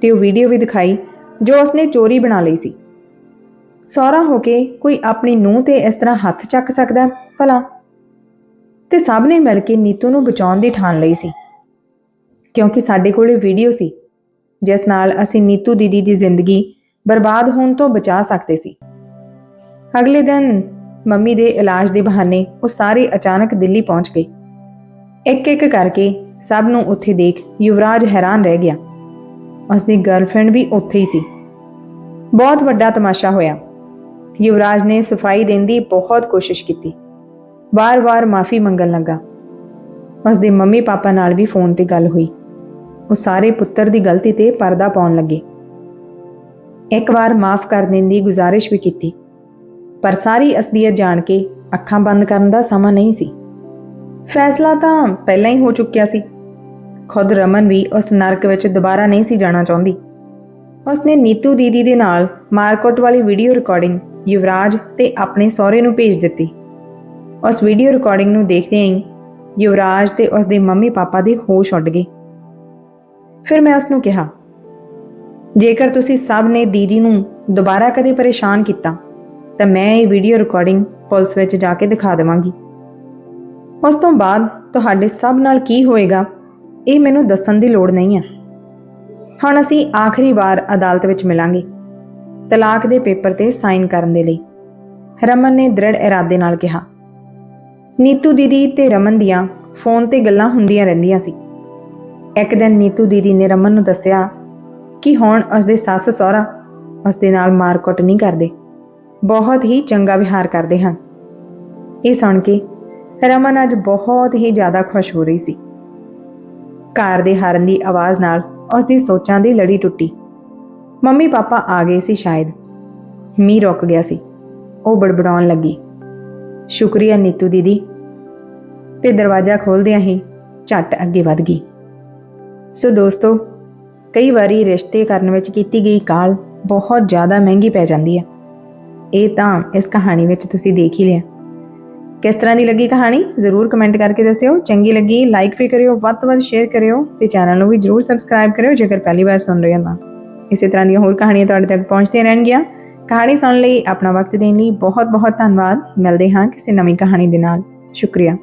ਤੇ ਉਹ ਵੀਡੀਓ ਵੀ ਦਿਖਾਈ ਜੋ ਉਸਨੇ ਚੋਰੀ ਬਣਾ ਲਈ ਸੀ। ਸਹੁਰਾ ਹੋ ਕੇ ਕੋਈ ਆਪਣੀ ਨੂੰਹ ਤੇ ਇਸ ਤਰ੍ਹਾਂ ਹੱਥ ਚੱਕ ਸਕਦਾ ਭਲਾ? ਤੇ ਸਭ ਨੇ ਮਿਲ ਕੇ ਨੀਤੂ ਨੂੰ ਬਚਾਉਣ ਦੀ ਠਾਣ ਲਈ ਸੀ। ਕਿਉਂਕਿ ਸਾਡੇ ਕੋਲ ਇਹ ਵੀਡੀਓ ਸੀ, ਜਿਸ ਨਾਲ ਅਸੀਂ ਨੀਤੂ ਦੀਦੀ ਦੀ ਜ਼ਿੰਦਗੀ ਬਰਬਾਦ ਹੋਣ ਤੋਂ ਬਚਾ ਸਕਦੇ ਸੀ। ਅਗਲੇ ਦਿਨ ਮੰਮੀ ਦੇ ਇਲਾਜ ਦੇ ਬਹਾਨੇ ਉਹ ਸਾਰੇ ਅਚਾਨਕ ਦਿੱਲੀ ਪਹੁੰਚ ਗਏ। ਇੱਕ ਇੱਕ ਕਰਕੇ ਸਭ ਨੂੰ ਉੱਥੇ ਦੇਖ ਯੁਵਰਾਜ ਹੈਰਾਨ ਰਹਿ ਗਿਆ। ਉਸ ਦੀ ਗਰਲਫ੍ਰੈਂਡ ਵੀ ਉੱਥੇ ਹੀ ਸੀ। ਬਹੁਤ ਵੱਡਾ ਤਮਾਸ਼ਾ ਹੋਇਆ। ਯੁਵਰਾਜ ਨੇ ਸਫ਼ਾਈ ਦੇਣ ਦੀ ਬਹੁਤ ਕੋਸ਼ਿਸ਼ ਕੀਤੀ। ਵਾਰ-ਵਾਰ ਮਾਫੀ ਮੰਗਣ ਲੱਗਾ। ਉਸ ਦੇ ਮੰਮੀ ਪਾਪਾ ਨਾਲ ਵੀ ਫੋਨ ਤੇ ਗੱਲ ਹੋਈ। ਉਹ ਸਾਰੇ ਪੁੱਤਰ ਦੀ ਗਲਤੀ ਤੇ ਪਰਦਾ ਪਾਉਣ ਲੱਗੇ। ਇੱਕ ਵਾਰ ਮਾਫ ਕਰ ਦੇਣ ਦੀ ਗੁਜ਼ਾਰਿਸ਼ ਵੀ ਕੀਤੀ। ਪਰ ਸਾਰੀ ਅਸਲੀਅਤ ਜਾਣ ਕੇ ਅੱਖਾਂ ਬੰਦ ਕਰਨ ਦਾ ਸਮਾਂ ਨਹੀਂ ਸੀ। ਫੈਸਲਾ ਤਾਂ ਪਹਿਲਾਂ ਹੀ ਹੋ ਚੁੱਕਿਆ ਸੀ। ਖੁਦ ਰਮਨ ਵੀ ਉਸ ਨਰਕ ਵਿੱਚ ਦੁਬਾਰਾ ਨਹੀਂ ਸੀ ਜਾਣਾ ਚਾਹੁੰਦੀ। ਉਸਨੇ ਨੀਤੂ ਦੀਦੀ ਦੇ ਨਾਲ ਮਾਰਕਟ ਵਾਲੀ ਵੀਡੀਓ ਰਿਕਾਰਡਿੰਗ ਯੁਵਰਾਜ ਤੇ ਆਪਣੇ ਸਹੁਰੇ ਨੂੰ ਭੇਜ ਦਿੱਤੀ। ਉਸ ਵੀਡੀਓ ਰਿਕਾਰਡਿੰਗ ਨੂੰ ਦੇਖਦੇ ਹੀ ਯੁਵਰਾਜ ਤੇ ਉਸ ਦੇ ਮੰਮੀ ਪਾਪਾ ਦੇ ਹੋਸ਼ ਉੱਡ ਗਏ। ਫਿਰ ਮੈਂ ਉਸ ਨੂੰ ਕਿਹਾ, ਜੇਕਰ ਤੁਸੀਂ ਸਭ ਨੇ ਦੀਦੀ ਨੂੰ ਦੁਬਾਰਾ ਕਦੇ ਪਰੇਸ਼ਾਨ ਕੀਤਾ, ਤਾਂ ਮੈਂ ਇਹ ਵੀਡੀਓ ਰਿਕਾਰਡਿੰਗ ਪੁਲਿਸ ਵਿੱਚ ਜਾ ਕੇ ਦਿਖਾ ਦੇਵਾਂਗੀ। ਉਸ ਤੋਂ ਬਾਅਦ ਤੁਹਾਡੇ ਸਭ ਨਾਲ ਕੀ ਹੋਏਗਾ, ਇਹ ਮੈਨੂੰ ਦੱਸਣ ਦੀ ਲੋੜ ਨਹੀਂ ਹੈ। ਹੁਣ ਅਸੀਂ ਆਖਰੀ ਵਾਰ ਅਦਾਲਤ ਵਿੱਚ ਮਿਲਾਂਗੇ, ਤਲਾਕ ਦੇ ਪੇਪਰ ਤੇ ਸਾਈਨ ਕਰਨ ਦੇ ਲਈ। ਰਮਨ ਨੇ ਦ੍ਰਿੜ ਇਰਾਦੇ ਨਾਲ ਕਿਹਾ। ਨੀਤੂ ਦੀਦੀ ਤੇ ਰਮਨ ਦੀਆਂ ਫੋਨ ਤੇ ਗੱਲਾਂ ਹੁੰਦੀਆਂ ਰਹਿੰਦੀਆਂ ਸੀ। ਇੱਕ ਦਿਨ ਨੀਤੂ ਦੀਦੀ ਨੇ ਰਮਨ ਨੂੰ ਦੱਸਿਆ ਕਿ ਹੁਣ ਉਸਦੇ ਸੱਸ ਸਹੁਰਾ ਉਸਦੇ ਨਾਲ ਮਾਰਕੁੱਟ ਨਹੀਂ ਕਰਦੇ, ਬਹੁਤ ਹੀ ਚੰਗਾ ਵਿਹਾਰ ਕਰਦੇ ਹਨ। ਇਹ ਸੁਣ ਕੇ ਰਮਨ ਅੱਜ ਬਹੁਤ ਹੀ ਜ਼ਿਆਦਾ ਖੁਸ਼ ਹੋ ਰਹੀ ਸੀ। ਕਾਰ ਦੇ ਹਾਰਨ ਦੀ ਆਵਾਜ਼ ਨਾਲ ਉਸ ਦੀ ਸੋਚਾਂ ਦੀ ਲੜੀ ਟੁੱਟੀ। ਮੰਮੀ ਪਾਪਾ ਆ ਗਏ ਸੀ ਸ਼ਾਇਦ। ਮੀਂਹ ਰੁਕ ਗਿਆ ਸੀ। ਉਹ ਬੜਬੜਾਉਣ ਲੱਗੀ। ਸ਼ੁਕਰੀਆ ਨੀਤੂ ਦੀਦੀ। ਤੇ ਦਰਵਾਜ਼ਾ ਖੋਲਦਿਆਂ ਹੀ ਝੱਟ ਅੱਗੇ ਵਧ ਗਈ। ਸੋ ਦੋਸਤੋ, ਕਈ ਵਾਰੀ ਰਿਸ਼ਤੇ ਕਰਨ ਵਿੱਚ ਕੀਤੀ ਗਈ ਕਾਲ ਬਹੁਤ ਜ਼ਿਆਦਾ ਮਹਿੰਗੀ ਪੈ ਜਾਂਦੀ ਹੈ। ਇਹ ਤਾਂ ਇਸ ਕਹਾਣੀ ਵਿੱਚ ਤੁਸੀਂ ਦੇਖ ਹੀ ਲਿਆ। ਕਿਸ ਤਰ੍ਹਾਂ ਦੀ ਲੱਗੀ ਕਹਾਣੀ? ਜ਼ਰੂਰ ਕਮੈਂਟ ਕਰਕੇ ਦੱਸਿਓ। ਚੰਗੀ ਲੱਗੀ ਲਾਈਕ ਵੀ ਕਰਿਓ, ਵੱਧ ਤੋਂ ਵੱਧ ਸ਼ੇਅਰ ਕਰਿਓ ਤੇ ਚੈਨਲ ਨੂੰ ਵੀ ਜ਼ਰੂਰ ਸਬਸਕ੍ਰਾਈਬ ਕਰਿਓ ਜੇਕਰ ਪਹਿਲੀ ਵਾਰ ਸੁਣ ਰਹੇ ਹੋ ਤਾਂ। ਇਸੇ ਤਰ੍ਹਾਂ ਦੀਆਂ ਹੋਰ ਕਹਾਣੀਆਂ ਤੁਹਾਡੇ ਤੱਕ ਪਹੁੰਚਦੀਆਂ ਰਹਿਣਗੀਆਂ। ਕਹਾਣੀ ਸੁਣਨ ਲਈ ਆਪਣਾ ਵਕਤ ਦੇਣ ਲਈ ਬਹੁਤ ਬਹੁਤ ਧੰਨਵਾਦ। ਮਿਲਦੇ ਹਾਂ ਕਿਸੇ ਨਵੀਂ ਕਹਾਣੀ ਦੇ ਨਾਲ। ਸ਼ੁਕਰੀਆ।